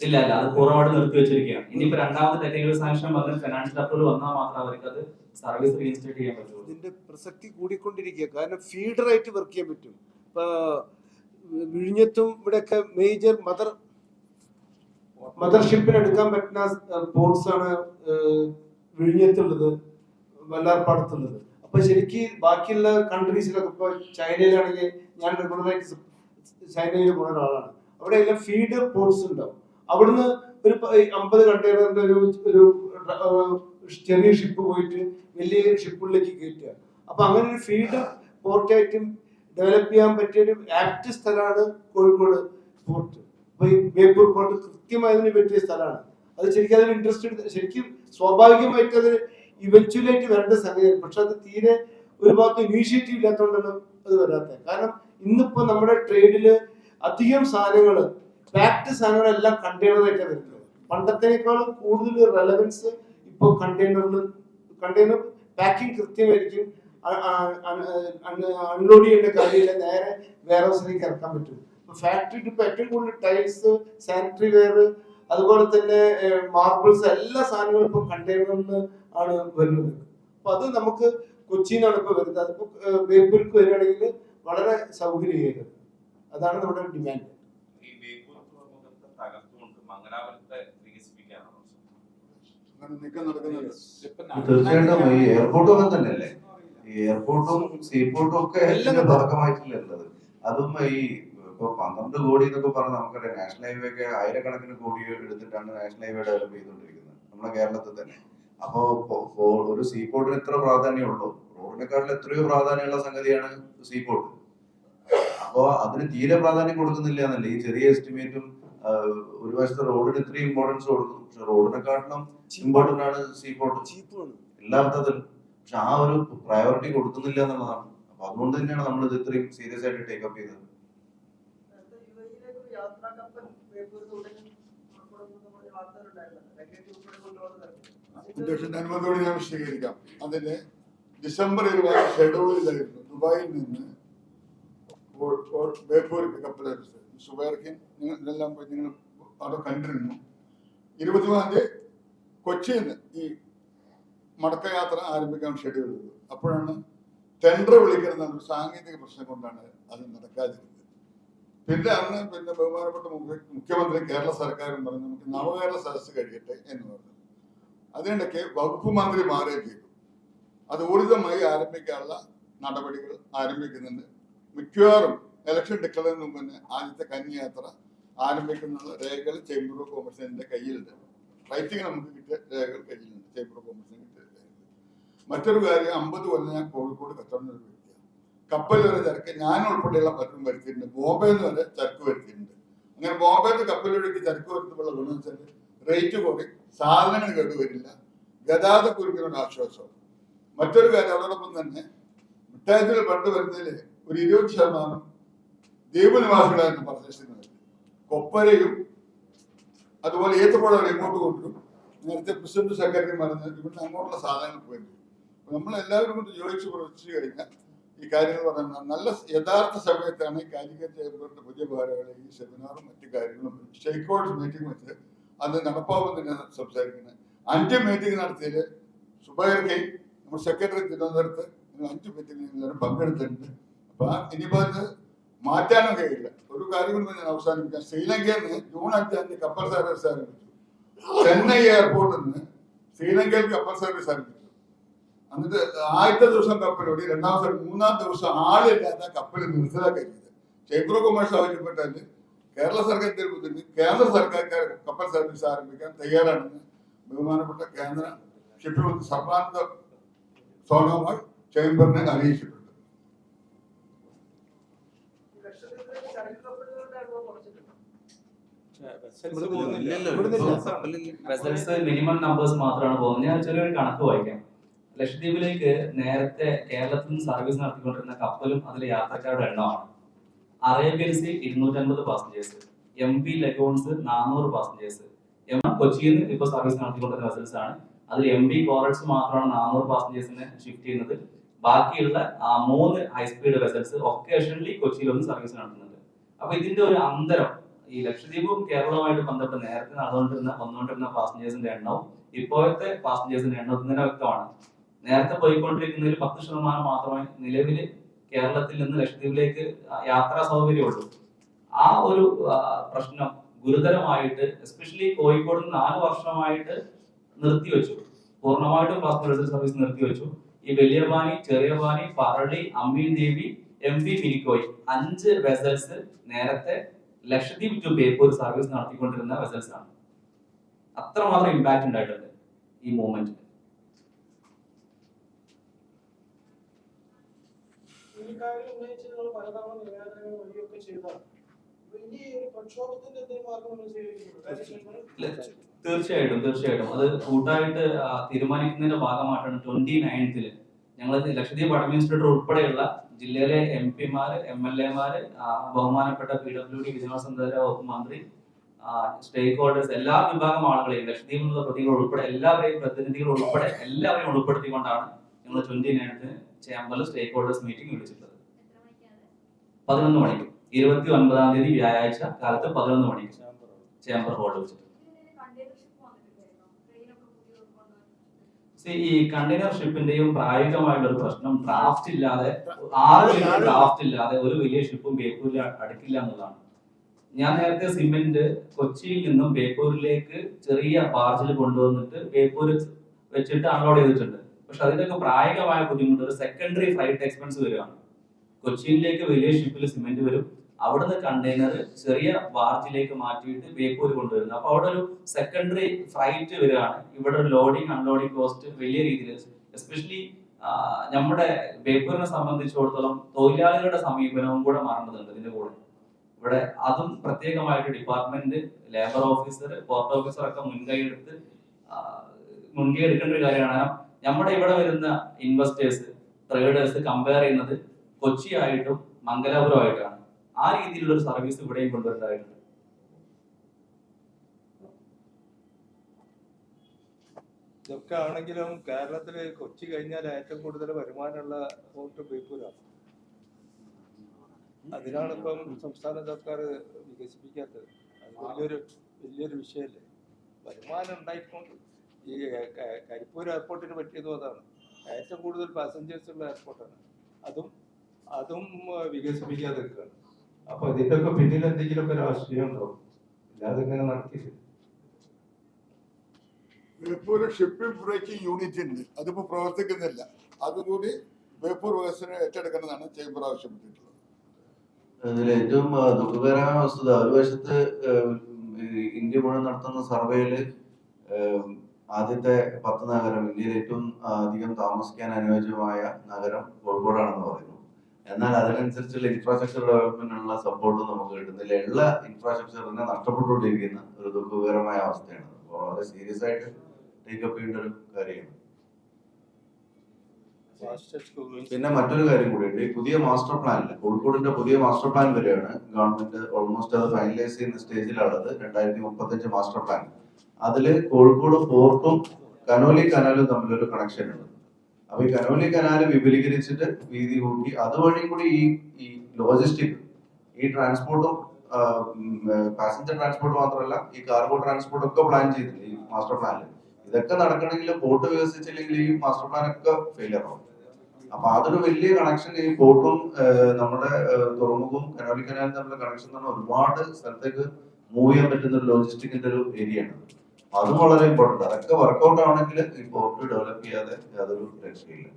ഇല്ല ഇല്ല അത് പൂർണമായിട്ട് നിർത്തി വെച്ചിരിക്കുകയാണ്. ഇനിയിപ്പോ രണ്ടാമത്തെ ടെക്നിക്കൽ സാങ്ഷൻ വന്ന് ഫിനാൻഷ്യൽ അപ്രൂവൽ വന്നാൽ മാത്രമേ അവർക്ക് അത് സർവീസ് റീഇൻസ്റ്റേറ്റ് ചെയ്യാൻ പറ്റുള്ളൂ. ഇതിന്റെ പ്രസക്തി കൂടിക്കൊണ്ടിരിക്കുക. കാരണം ഫീഡറായിട്ട് വർക്ക് ചെയ്യാൻ പറ്റും. ഇപ്പൊ വിഴിഞ്ഞത്തും ഇവിടെയൊക്കെ മേജർ മദർ മദർഷിപ്പിന് എടുക്കാൻ പറ്റുന്ന ബോട്ട്സ് ആണ് വിഴിഞ്ഞത്തുള്ളത് വല്ലാർപ്പാടത്തുള്ളത്. അപ്പൊ ശരിക്ക് ബാക്കിയുള്ള കൺട്രീസിലൊക്കെ ഇപ്പൊ ചൈനയിലാണെങ്കിൽ ഞാൻ റെഗുലറായിട്ട് ചൈനയിൽ പോകുന്ന ഒരാളാണ്. അവിടെ എല്ലാം ഫീഡ് പോർട്സ് ഉണ്ടാവും. അവിടുന്ന് ഒരു അമ്പത് കണ്ടെയ്നറിന്റെ ഒരു ഒരു ചെറിയ ഷിപ്പ് പോയിട്ട് വലിയ ഷിപ്പുകളിലേക്ക് കയറ്റുക. അപ്പൊ അങ്ങനെ ഒരു ഫീഡ് പോർട്ടായിട്ടും ഡെവലപ്പ് ചെയ്യാൻ പറ്റിയ ഒരു ആക്ട് സ്ഥലമാണ് കോഴിക്കോട് പോർട്ട് അപ്പൊ ഈ കൃത്യമായി അതിന് പറ്റിയ സ്ഥലമാണ്. അത് ശരിക്കും അതിന് ഇൻട്രസ്റ്റ് ശരിക്കും സ്വാഭാവികമായിട്ട് അതിന് ഇവൻച്വലായിട്ട് വരേണ്ട സംഗതിയാണ്. പക്ഷെ അത് തീരെ ഒരു ഭാഗത്ത് ഇനീഷ്യേറ്റീവ് ഇല്ലാത്തതുകൊണ്ടാണ് അത് വരാത്തത്. കാരണം ഇന്നിപ്പോ നമ്മുടെ ട്രേഡിൽ അധികം സാധനങ്ങൾ പാക്ട് സാധനങ്ങളെല്ലാം കണ്ടെയ്നറായിട്ടാണ് വരുന്നത്. പണ്ടത്തേക്കാളും കൂടുതൽ റെലവൻസ് ഇപ്പോൾ കണ്ടെയ്നറിൽ കണ്ടെയ്നർ പാക്കിംഗ് കൃത്യമായിരിക്കും. അൺലോഡ് ചെയ്യേണ്ട കാര്യമില്ല. നേരെ വേറെ ഹൗസിലേക്ക് ഇറക്കാൻ പറ്റും. ഫാക്ടറി ഇപ്പൊ ഏറ്റവും കൂടുതൽ ടൈൽസ് സാനിറ്ററി വെയർ അതുപോലെ തന്നെ മാർബിൾസ് എല്ലാ സാധനങ്ങളും ഇപ്പൊ കണ്ടെയ്നറിൽ നിന്ന് ആണ് വരുന്നത്. അപ്പൊ അത് നമുക്ക് കൊച്ചിന്നാണ് ഇപ്പൊ വരുന്നത്. അതിപ്പോ വേപ്പൂർക്ക് ബേപ്പൂർക്ക് വരികയാണെങ്കിൽ വളരെ സൗകര്യമായിരുന്നു. അതാണ് നമ്മുടെ ഡിമാൻഡ് തീർച്ചയായിട്ടും ഈ എയർപോർട്ടും അങ്ങനെ തന്നെയല്ലേ? ഈ എയർപോർട്ടും സീപോർട്ടും ഒക്കെ എല്ലാം തുടക്കമായിട്ടില്ല ഉള്ളത്. അതും ഈ ഇപ്പൊ പന്ത്രണ്ട് കോടി എന്നൊക്കെ പറഞ്ഞ് നമുക്കറിയാം. നാഷണൽ ഹൈവേ ഒക്കെ ആയിരക്കണക്കിന് കോടി എടുത്തിട്ടാണ് നാഷണൽ ഹൈവേ ഡെവലപ്പ് ചെയ്തുകൊണ്ടിരിക്കുന്നത്. നമ്മുടെ കേരളത്തിൽ തന്നെ. അപ്പൊ ഒരു സീ പോർട്ടിന് എത്ര പ്രാധാന്യമുള്ളൂ റോഡിനെക്കാട്ടിൽ എത്രയോ പ്രാധാന്യമുള്ള സംഗതിയാണ് സീ പോർട്ട് അപ്പോ അതിന് തീരെ പ്രാധാന്യം കൊടുക്കുന്നില്ല എന്നല്ലേ. ഈ ചെറിയ എസ്റ്റിമേറ്റും ഒരു വശത്ത് റോഡിന് ഇത്രയും ഇമ്പോർട്ടൻസ് കൊടുക്കും. പക്ഷെ റോഡിനെക്കാട്ടിലും ഇമ്പോർട്ടന്റ് ആണ് സീ പോർട്ട് എല്ലാ അർത്ഥത്തിലും. പക്ഷെ ആ ഒരു പ്രയോറിറ്റി കൊടുക്കുന്നില്ല എന്നുള്ളതാണ്. അപ്പൊ അതുകൊണ്ട് തന്നെയാണ് നമ്മൾ ഇത് ഇത്രയും സീരിയസ് ആയിട്ട് ടേക്കപ്പ് ചെയ്തത് യാത്രാ കപ്പൽ ബേപ്പൂർ തുടങ്ങി വാർത്തകളുണ്ടായിരുന്നു ലഗേജ് ഉൾപ്പെടെ കൊണ്ടുപോകുന്നത് അധ്യക്ഷന്റെ അനുമതിയോട് ഞാൻ വിശദീകരിക്കാം. അതിന് ഡിസംബർ ഇരുപത് ഷെഡ്യൂളിലായിരുന്നു ദുബായിൽ നിന്ന് ബേപ്പൂർക്ക് കപ്പലടിച്ചത് സുബൈർക്കിൻ നിങ്ങൾ ഇതെല്ലാം പോയി നിങ്ങൾ അവിടെ കണ്ടിരുന്നു. ഇരുപത്തിമൂന്നാം തീയതി കൊച്ചിയിൽ നിന്ന് ഈ മടക്കയാത്ര ആരംഭിക്കാൻ ഷെഡ്യൂൾ ചെയ്തത് അപ്പോഴാണ് ടെൻഡർ വിളിക്കുന്ന ഒരു സാങ്കേതിക പ്രശ്നം കൊണ്ടാണ് അത് നടക്കാതിരുന്നത്. പിന്നെ അന്ന് പിന്നെ ബഹുമാനപ്പെട്ട മുഖ്യമന്ത്രി കേരള സർക്കാരും പറഞ്ഞു നമുക്ക് നവകേരള സദസ്സ് കഴിയട്ടെ എന്ന് പറഞ്ഞു. അതിനിടയ്ക്ക് വകുപ്പ് മന്ത്രി ചെയ്തു. അത് ഊർജിതമായി ആരംഭിക്കാനുള്ള നടപടികൾ ആരംഭിക്കുന്നുണ്ട്. മിക്കവാറും ഇലക്ഷൻ ഡിക്ലറിന് മുമ്പ് തന്നെ ആദ്യത്തെ കന്യാത്ര ആരംഭിക്കുന്ന രേഖകൾ ചേംബർ ഓഫ് കോമേഴ്സിന്റെ കയ്യിലുണ്ട്. റൈറ്റിംഗ് നമുക്ക് കിട്ടിയ രേഖകൾ കയ്യിലുണ്ട്. ചേംബർ ഓഫ് കോമേഴ്സിന് കിട്ടിയ മറ്റൊരു കാര്യം അമ്പത് കൊല്ലം ഞാൻ കോഴിക്കോട് കച്ചവടം ഒരു വ്യക്തിയാണ്. കപ്പൽ വരെ ചരക്ക് ഞാൻ ഉൾപ്പെടെയുള്ള പലരും വരുത്തിയിട്ടുണ്ട്. ബോംബെന്ന് വരെ ചരക്ക് വരുത്തിയിട്ടുണ്ട്. അങ്ങനെ ബോംബെന്ന് കപ്പലിലേക്ക് ചരക്ക് വരുത്തുമ്പോൾ ഗുണം വെച്ചാൽ റേറ്റ് കുറയും. സാധനങ്ങൾ വരില്ല. ഗതാഗത കുരുക്കിനുള്ള ആശ്വാസവും മറ്റൊരു കാര്യം അതോടൊപ്പം തന്നെ മിഠായികൾ പണ്ട് വരുന്നതിൽ ഒരു ഇരുപത് ശതമാനം ദ്വീപനിവാസികളായിരുന്നു നിവാസികളായിരുന്നു പ്രദേശിക്കുന്നത് കൊപ്പരയും അതുപോലെ ഏത്തപ്പഴം ഇങ്ങോട്ട് കൊണ്ടു നേരത്തെ പ്രസിഡന്റ് സെക്രട്ടറി മരുന്ന് ഇവിടുന്ന് അങ്ങോട്ടുള്ള സാധനങ്ങൾ പോയിട്ട് നമ്മൾ എല്ലാവരും കൊണ്ട് ചോദിച്ചു പ്രവർത്തിച്ചു കഴിഞ്ഞാൽ ഈ കാര്യങ്ങൾ പറയുന്നത് നല്ല യഥാർത്ഥ സമയത്താണ് കാലിക്കറ്റ് ചേംബറിന്റെ പുതിയ ഈ സെമിനാറും മറ്റു കാര്യങ്ങളും സ്റ്റേക്ക് ഹോൾഡേഴ്സ് മീറ്റിംഗ് വെച്ച് അത് നടപ്പാവും തന്നെ സംസാരിക്കുന്നത്. അഞ്ച് മീറ്റിംഗ് നടത്തിയത് സുബൈർ കെ നമ്മുടെ സെക്രട്ടറി തിരുവനന്തപുരത്ത് അഞ്ച് മീറ്റിംഗിൽ പങ്കെടുത്തിട്ടുണ്ട്. അപ്പൊ ഇനിയിപ്പോ അത് മാറ്റാനും കഴിയില്ല. ഒരു കാര്യം കൂടി ഞാൻ അവസാനിപ്പിക്കാം. ശ്രീലങ്കയിൽ നിന്ന് ജൂൺ അഞ്ചാം തീയതി കപ്പൽ സർവീസ് ആരംഭിച്ചു. ചെന്നൈ എയർപോർട്ടിൽ നിന്ന് ശ്രീലങ്കയിൽ കപ്പൽ സർവീസ് ആരംഭിച്ചു. എന്നിട്ട് ആദ്യത്തെ ദിവസം കപ്പലോടി രണ്ടാം ദിവസം മൂന്നാം ദിവസം ആളില്ലാത്ത കപ്പൽ നിർത്തലാക്കി ഓഫ് കൊമേഴ്സ് ആവശ്യപ്പെട്ടാൽ കേരള സർക്കാർ തിരുപ്പതി കേന്ദ്ര സർക്കാർ കപ്പൽ സർവീസ് ആരംഭിക്കാൻ തയ്യാറാണെന്ന് ബഹുമാനപ്പെട്ട കേന്ദ്ര ഷിപ്പിംഗ് മന്ത്രി സർബാനന്ദ സോനോവാൾ ചേംബറിനെ അറിയിച്ചിട്ടുണ്ട്. മിനിമം നമ്പേഴ്സ് മാത്രമാണ് പോകുന്നത്. ഞാൻ ചെറിയൊരു കണക്ക് വായിക്കാം. ലക്ഷദ്വീപിലേക്ക് നേരത്തെ കേരളത്തിൽ നിന്ന് സർവീസ് നടത്തിക്കൊണ്ടിരുന്ന കപ്പലും അതിലെ യാത്രക്കാരുടെ എണ്ണമാണ്. അറേബ്യൻ സീ ഇരുന്നൂറ്റൻപത് പാസഞ്ചേഴ്സ് എം വി ലഗോൺസ് നാനൂറ് പാസഞ്ചേഴ്സ് എം കൊച്ചിയിൽ നിന്ന് ഇപ്പോൾ സർവീസ് നടത്തിക്കൊണ്ടിരുന്ന വെസൽസ് ആണ്. അതിൽ എം വി കോറൽസ് മാത്രമാണ് നാനൂറ് പാസഞ്ചേഴ്സിനെ ഷിഫ്റ്റ് ചെയ്യുന്നത്. ബാക്കിയുള്ള മൂന്ന് ഹൈസ്പീഡ് വെസൽസ് ഒക്കേഷണലി കൊച്ചിയിൽ ഒന്ന് സർവീസ് നടത്തുന്നുണ്ട്. അപ്പൊ ഇതിന്റെ ഒരു അന്തരം ഈ ലക്ഷദ്വീപും കേരളവുമായിട്ട് ബന്ധപ്പെട്ട് നേരത്തെ നടന്നുകൊണ്ടിരുന്ന വന്നുകൊണ്ടിരുന്ന പാസഞ്ചേഴ്സിന്റെ എണ്ണവും ഇപ്പോഴത്തെ പാസഞ്ചേഴ്സിന്റെ എണ്ണവും ഇങ്ങനെ വ്യക്തമാണ്. നേരത്തെ പോയിക്കൊണ്ടിരിക്കുന്നതിൽ പത്ത് ശതമാനം മാത്രമേ നിലവിൽ കേരളത്തിൽ നിന്ന് ലക്ഷദ്വീപിലേക്ക് യാത്രാ സൗകര്യമുള്ളൂ. ആ ഒരു പ്രശ്നം ഗുരുതരമായിട്ട് എസ്പെഷ്യലി കോഴിക്കോട് നാല് വർഷമായിട്ട് നിർത്തിവെച്ചു. പൂർണമായിട്ടും പാസഞ്ചർ സർവീസ് നിർത്തിവെച്ചു. ഈ വലിയ പാനി Cheriyapani Parali Amindivi M V Minicoy അഞ്ച് വെസൽസ് നേരത്തെ ലക്ഷദ്വീപ് ടു ബേപ്പൂർ സർവീസ് നടത്തിക്കൊണ്ടിരുന്ന വെസൽസ് ആണ്. അത്രമാത്രം ഇമ്പാക്ട് ഉണ്ടായിട്ടുണ്ട് ഈ മൂവ്മെന്റ് ഈ കാര്യം ഉന്നയിച്ച് നിങ്ങൾ പലതവണ നിവേദനങ്ങൾ വഴിയൊക്കെ ചെയ്തതാണ്. തീർച്ചയായിട്ടും. തീർച്ചയായിട്ടും അത് കൂട്ടായിട്ട് തീരുമാനിക്കുന്നതിന്റെ ഭാഗമായിട്ടാണ് ട്വന്റി നയൻത്തിൽ ഞങ്ങൾ ലക്ഷദ്വീപ് അഡ്മിനിസ്ട്രേറ്റർ ഉൾപ്പെടെയുള്ള ജില്ലയിലെ എം പിമാര് എം എൽ എമാര് ബഹുമാനപ്പെട്ട പി ഡബ്ല്യു ഡി വിജയസന്ധര വകുപ്പ് മന്ത്രി സ്റ്റേക്ക് ഹോൾഡേഴ്സ് എല്ലാ വിഭാഗം ആളുകളെയും ലക്ഷദ്വീപിലുള്ള പ്രതികൾ ഉൾപ്പെടെ എല്ലാവരെയും പ്രതിനിധികൾ ഉൾപ്പെടെ എല്ലാവരെയും ഉൾപ്പെടുത്തിക്കൊണ്ടാണ് ഞങ്ങൾ ട്വന്റി നയൻത്തിന് ചേംബറിൽ സ്റ്റേക്ക് ഹോൾഡേഴ്സ് മീറ്റിംഗ് വിളിച്ചിട്ടുള്ളത്. പതിനൊന്ന് മണിക്ക്. ഇരുപത്തി ഒൻപതാം തീയതി വ്യാഴാഴ്ച കാലത്ത് പതിനൊന്ന് മണി ചേംബർ ഹോൾഡ് വെച്ചിട്ടുണ്ട് ഈ കണ്ടെയ്നർ ഷിപ്പിന്റെയും പ്രായോഗികമായിട്ടുള്ള ഒരു പ്രശ്നം ഡ്രാഫ്റ്റ് ഇല്ലാതെ ആറ് മീറ്റർ ഡ്രാഫ്റ്റ് ഇല്ലാതെ ഒരു വലിയ ഷിപ്പും ബേപ്പൂരിൽ അടുക്കില്ല എന്നുള്ളതാണ്. ഞാൻ നേരത്തെ സിമെന്റ് കൊച്ചിയിൽ നിന്നും ബേപ്പൂരിലേക്ക് ചെറിയ ബാർജിൽ കൊണ്ടുവന്നിട്ട് ബേപ്പൂർ വെച്ചിട്ട് അൺലോഡ് ചെയ്തിട്ടുണ്ട്. പക്ഷെ അതിന്റെയൊക്കെ പ്രായോഗികമായ ബുദ്ധിമുട്ട് ഒരു സെക്കൻഡറി ഫ്ലൈറ്റ് എക്സ്പെൻസ് വരികയാണ് കൊച്ചിയിലേക്ക് വലിയ ഷിപ്പിൽ സിമെന്റ് വരും. അവിടുന്ന് കണ്ടെയ്നർ ചെറിയ ബാർജിലേക്ക് മാറ്റിയിട്ട് ബേപ്പൂർ കൊണ്ടുവരുന്നു. അപ്പൊ അവിടെ ഒരു സെക്കൻഡറി ഫ്ലൈറ്റ് വരികയാണ്. ഇവിടെ ഒരു ലോഡിങ് അൺലോഡിങ് കോസ്റ്റ് വലിയ രീതിയിൽ എസ്പെഷ്യലി നമ്മുടെ ബേപ്പൂരിനെ സംബന്ധിച്ചിടത്തോളം തൊഴിലാളികളുടെ സമീപനവും കൂടെ മാറേണ്ടതുണ്ട് ഇതിന്റെ കൂടെ. ഇവിടെ അതും പ്രത്യേകമായിട്ട് department labour officer port officer ഒക്കെ മുൻകൈ എടുത്ത് മുൻകൈ എടുക്കേണ്ട ഒരു കാര്യമാണ്. നമ്മുടെ ഇവിടെ വരുന്ന ഇൻവെസ്റ്റേഴ്സ് ട്രേഡേഴ്സ് കമ്പയർ ചെയ്യുന്നത് കൊച്ചി ആയിട്ടും മംഗലാപുരം ആയിട്ടാണ് ആ രീതിയിലുള്ള ഒരു സർവീസ് ഇവിടെയും കൊണ്ടുവരേണ്ടതായിട്ടുണ്ട് ഇതൊക്കെ ആണെങ്കിലും കേരളത്തിൽ കൊച്ചി കഴിഞ്ഞാൽ ഏറ്റവും കൂടുതൽ വരുമാനമുള്ള പോർട്ട് ബേപ്പൂരാണ് അതിനാണ് ഇപ്പം സംസ്ഥാന സർക്കാർ വികസിപ്പിക്കാത്തത്. അത് വലിയൊരു വലിയൊരു വിഷയമല്ലേ. വരുമാനം ഉണ്ടായിക്കൊണ്ട് ഈ ക- കരിപ്പൂർ എയർപോർട്ടിന് പറ്റിയതും അതാണ്. ഏറ്റവും കൂടുതൽ പാസഞ്ചേഴ്സ് ഉള്ള എയർപോർട്ടാണ്. അതും അതും വികസിപ്പിക്കാതെ നിൽക്കുകയാണ്. അപ്പൊ ഇതിന്റെയൊക്കെ പിന്നിൽ എന്തെങ്കിലുമൊക്കെ രാഷ്ട്രീയം ഉണ്ടാവും ഇല്ലാതെ ഇങ്ങനെ നടത്തിയില്ല ബേപ്പൂർ ഷിപ്പിംഗ് ബ്രേക്കിംഗ് യൂണിറ്റ് ഉണ്ട്. അതിപ്പോ പ്രവർത്തിക്കുന്നില്ല. അതുകൂടി ബേപ്പൂർ വികസനം ഏറ്റെടുക്കണമെന്നാണ് ചേംബർ ആവശ്യപ്പെട്ടിട്ടുള്ളത്. അതിൽ ഏറ്റവും ദുഃഖകരമായ വസ്തുത ഒരു വശത്ത് ഇന്ത്യ മുഴുവൻ നടത്തുന്ന സർവേയിൽ ആദ്യത്തെ പത്ത് നഗരം ഇന്ത്യയിൽ ഏറ്റവും അധികം താമസിക്കാൻ അനുയോജ്യമായ നഗരം കോഴിക്കോടാണെന്ന് പറയുന്നു. എന്നാൽ അതിനനുസരിച്ചുള്ള ഇൻഫ്രാസ്ട്രക്ചർ ഡെവലപ്മെന്റിനുള്ള സപ്പോർട്ട് നമുക്ക് കിട്ടുന്നില്ല. ഉള്ള ഇൻഫ്രാസ്ട്രക്ചറിനെ നഷ്ടപ്പെട്ടുകൊണ്ടിരിക്കുന്ന ഒരു ദുഃഖകരമായ അവസ്ഥയാണ്. അപ്പോൾ വളരെ സീരിയസ് ആയിട്ട് ടേക്കപ്പ് ചെയ്യേണ്ട ഒരു കാര്യമാണ്. പിന്നെ മറ്റൊരു കാര്യം കൂടിയുണ്ട്. ഈ പുതിയ മാസ്റ്റർ പ്ലാനിൽ കോഴിക്കോടിന്റെ പുതിയ മാസ്റ്റർ പ്ലാൻ വരെയാണ് ഗവൺമെന്റ് ഓൾമോസ്റ്റ് അത് ഫൈനലൈസ് ചെയ്യുന്ന സ്റ്റേജിലാണത് രണ്ടായിരത്തി മുപ്പത്തഞ്ച് മാസ്റ്റർ പ്ലാൻ അതിൽ കോഴിക്കോട് പോർട്ടും കനോലി കനാലും തമ്മിലൊരു കണക്ഷൻ ഉണ്ട്. അപ്പൊ ഈ കനോലി കനാല് വിപുലീകരിച്ചിട്ട് വീതി കൂട്ടി അതുവഴി കൂടി ഈ ഈ ലോജിസ്റ്റിക് ഈ ട്രാൻസ്പോർട്ടും പാസഞ്ചർ ട്രാൻസ്പോർട്ട് മാത്രമല്ല ഈ കാർഗോ ട്രാൻസ്പോർട്ട് ഒക്കെ പ്ലാൻ ചെയ്തിട്ടുണ്ട് ഈ മാസ്റ്റർ പ്ലാനിൽ ഇതൊക്കെ നടക്കണമെങ്കിൽ പോർട്ട് വികസിച്ചില്ലെങ്കിൽ ഈ മാസ്റ്റർ പ്ലാൻ ഒക്കെ ഫെയിലിയർ ആവും. അപ്പൊ അതൊരു വലിയ കണക്ഷൻ ഈ പോർട്ടും നമ്മുടെ തുറമുഖവും കനോലി കനാലും തമ്മിലുള്ള കണക്ഷൻ പറഞ്ഞാൽ ഒരുപാട് സ്ഥലത്തേക്ക് മൂവ് ചെയ്യാൻ പറ്റുന്ന ഒരു ലോജിസ്റ്റിക്കിന്റെ ഒരു ഏരിയ ആണ്. അതും വളരെ ഇമ്പോർട്ടന്റ് അതൊക്കെ വർക്കൗട്ട് ആണെങ്കിൽ ഈ പോർട്ട് ഡെവലപ്പ് ചെയ്യാതെ യാതൊരു രക്ഷയില്ല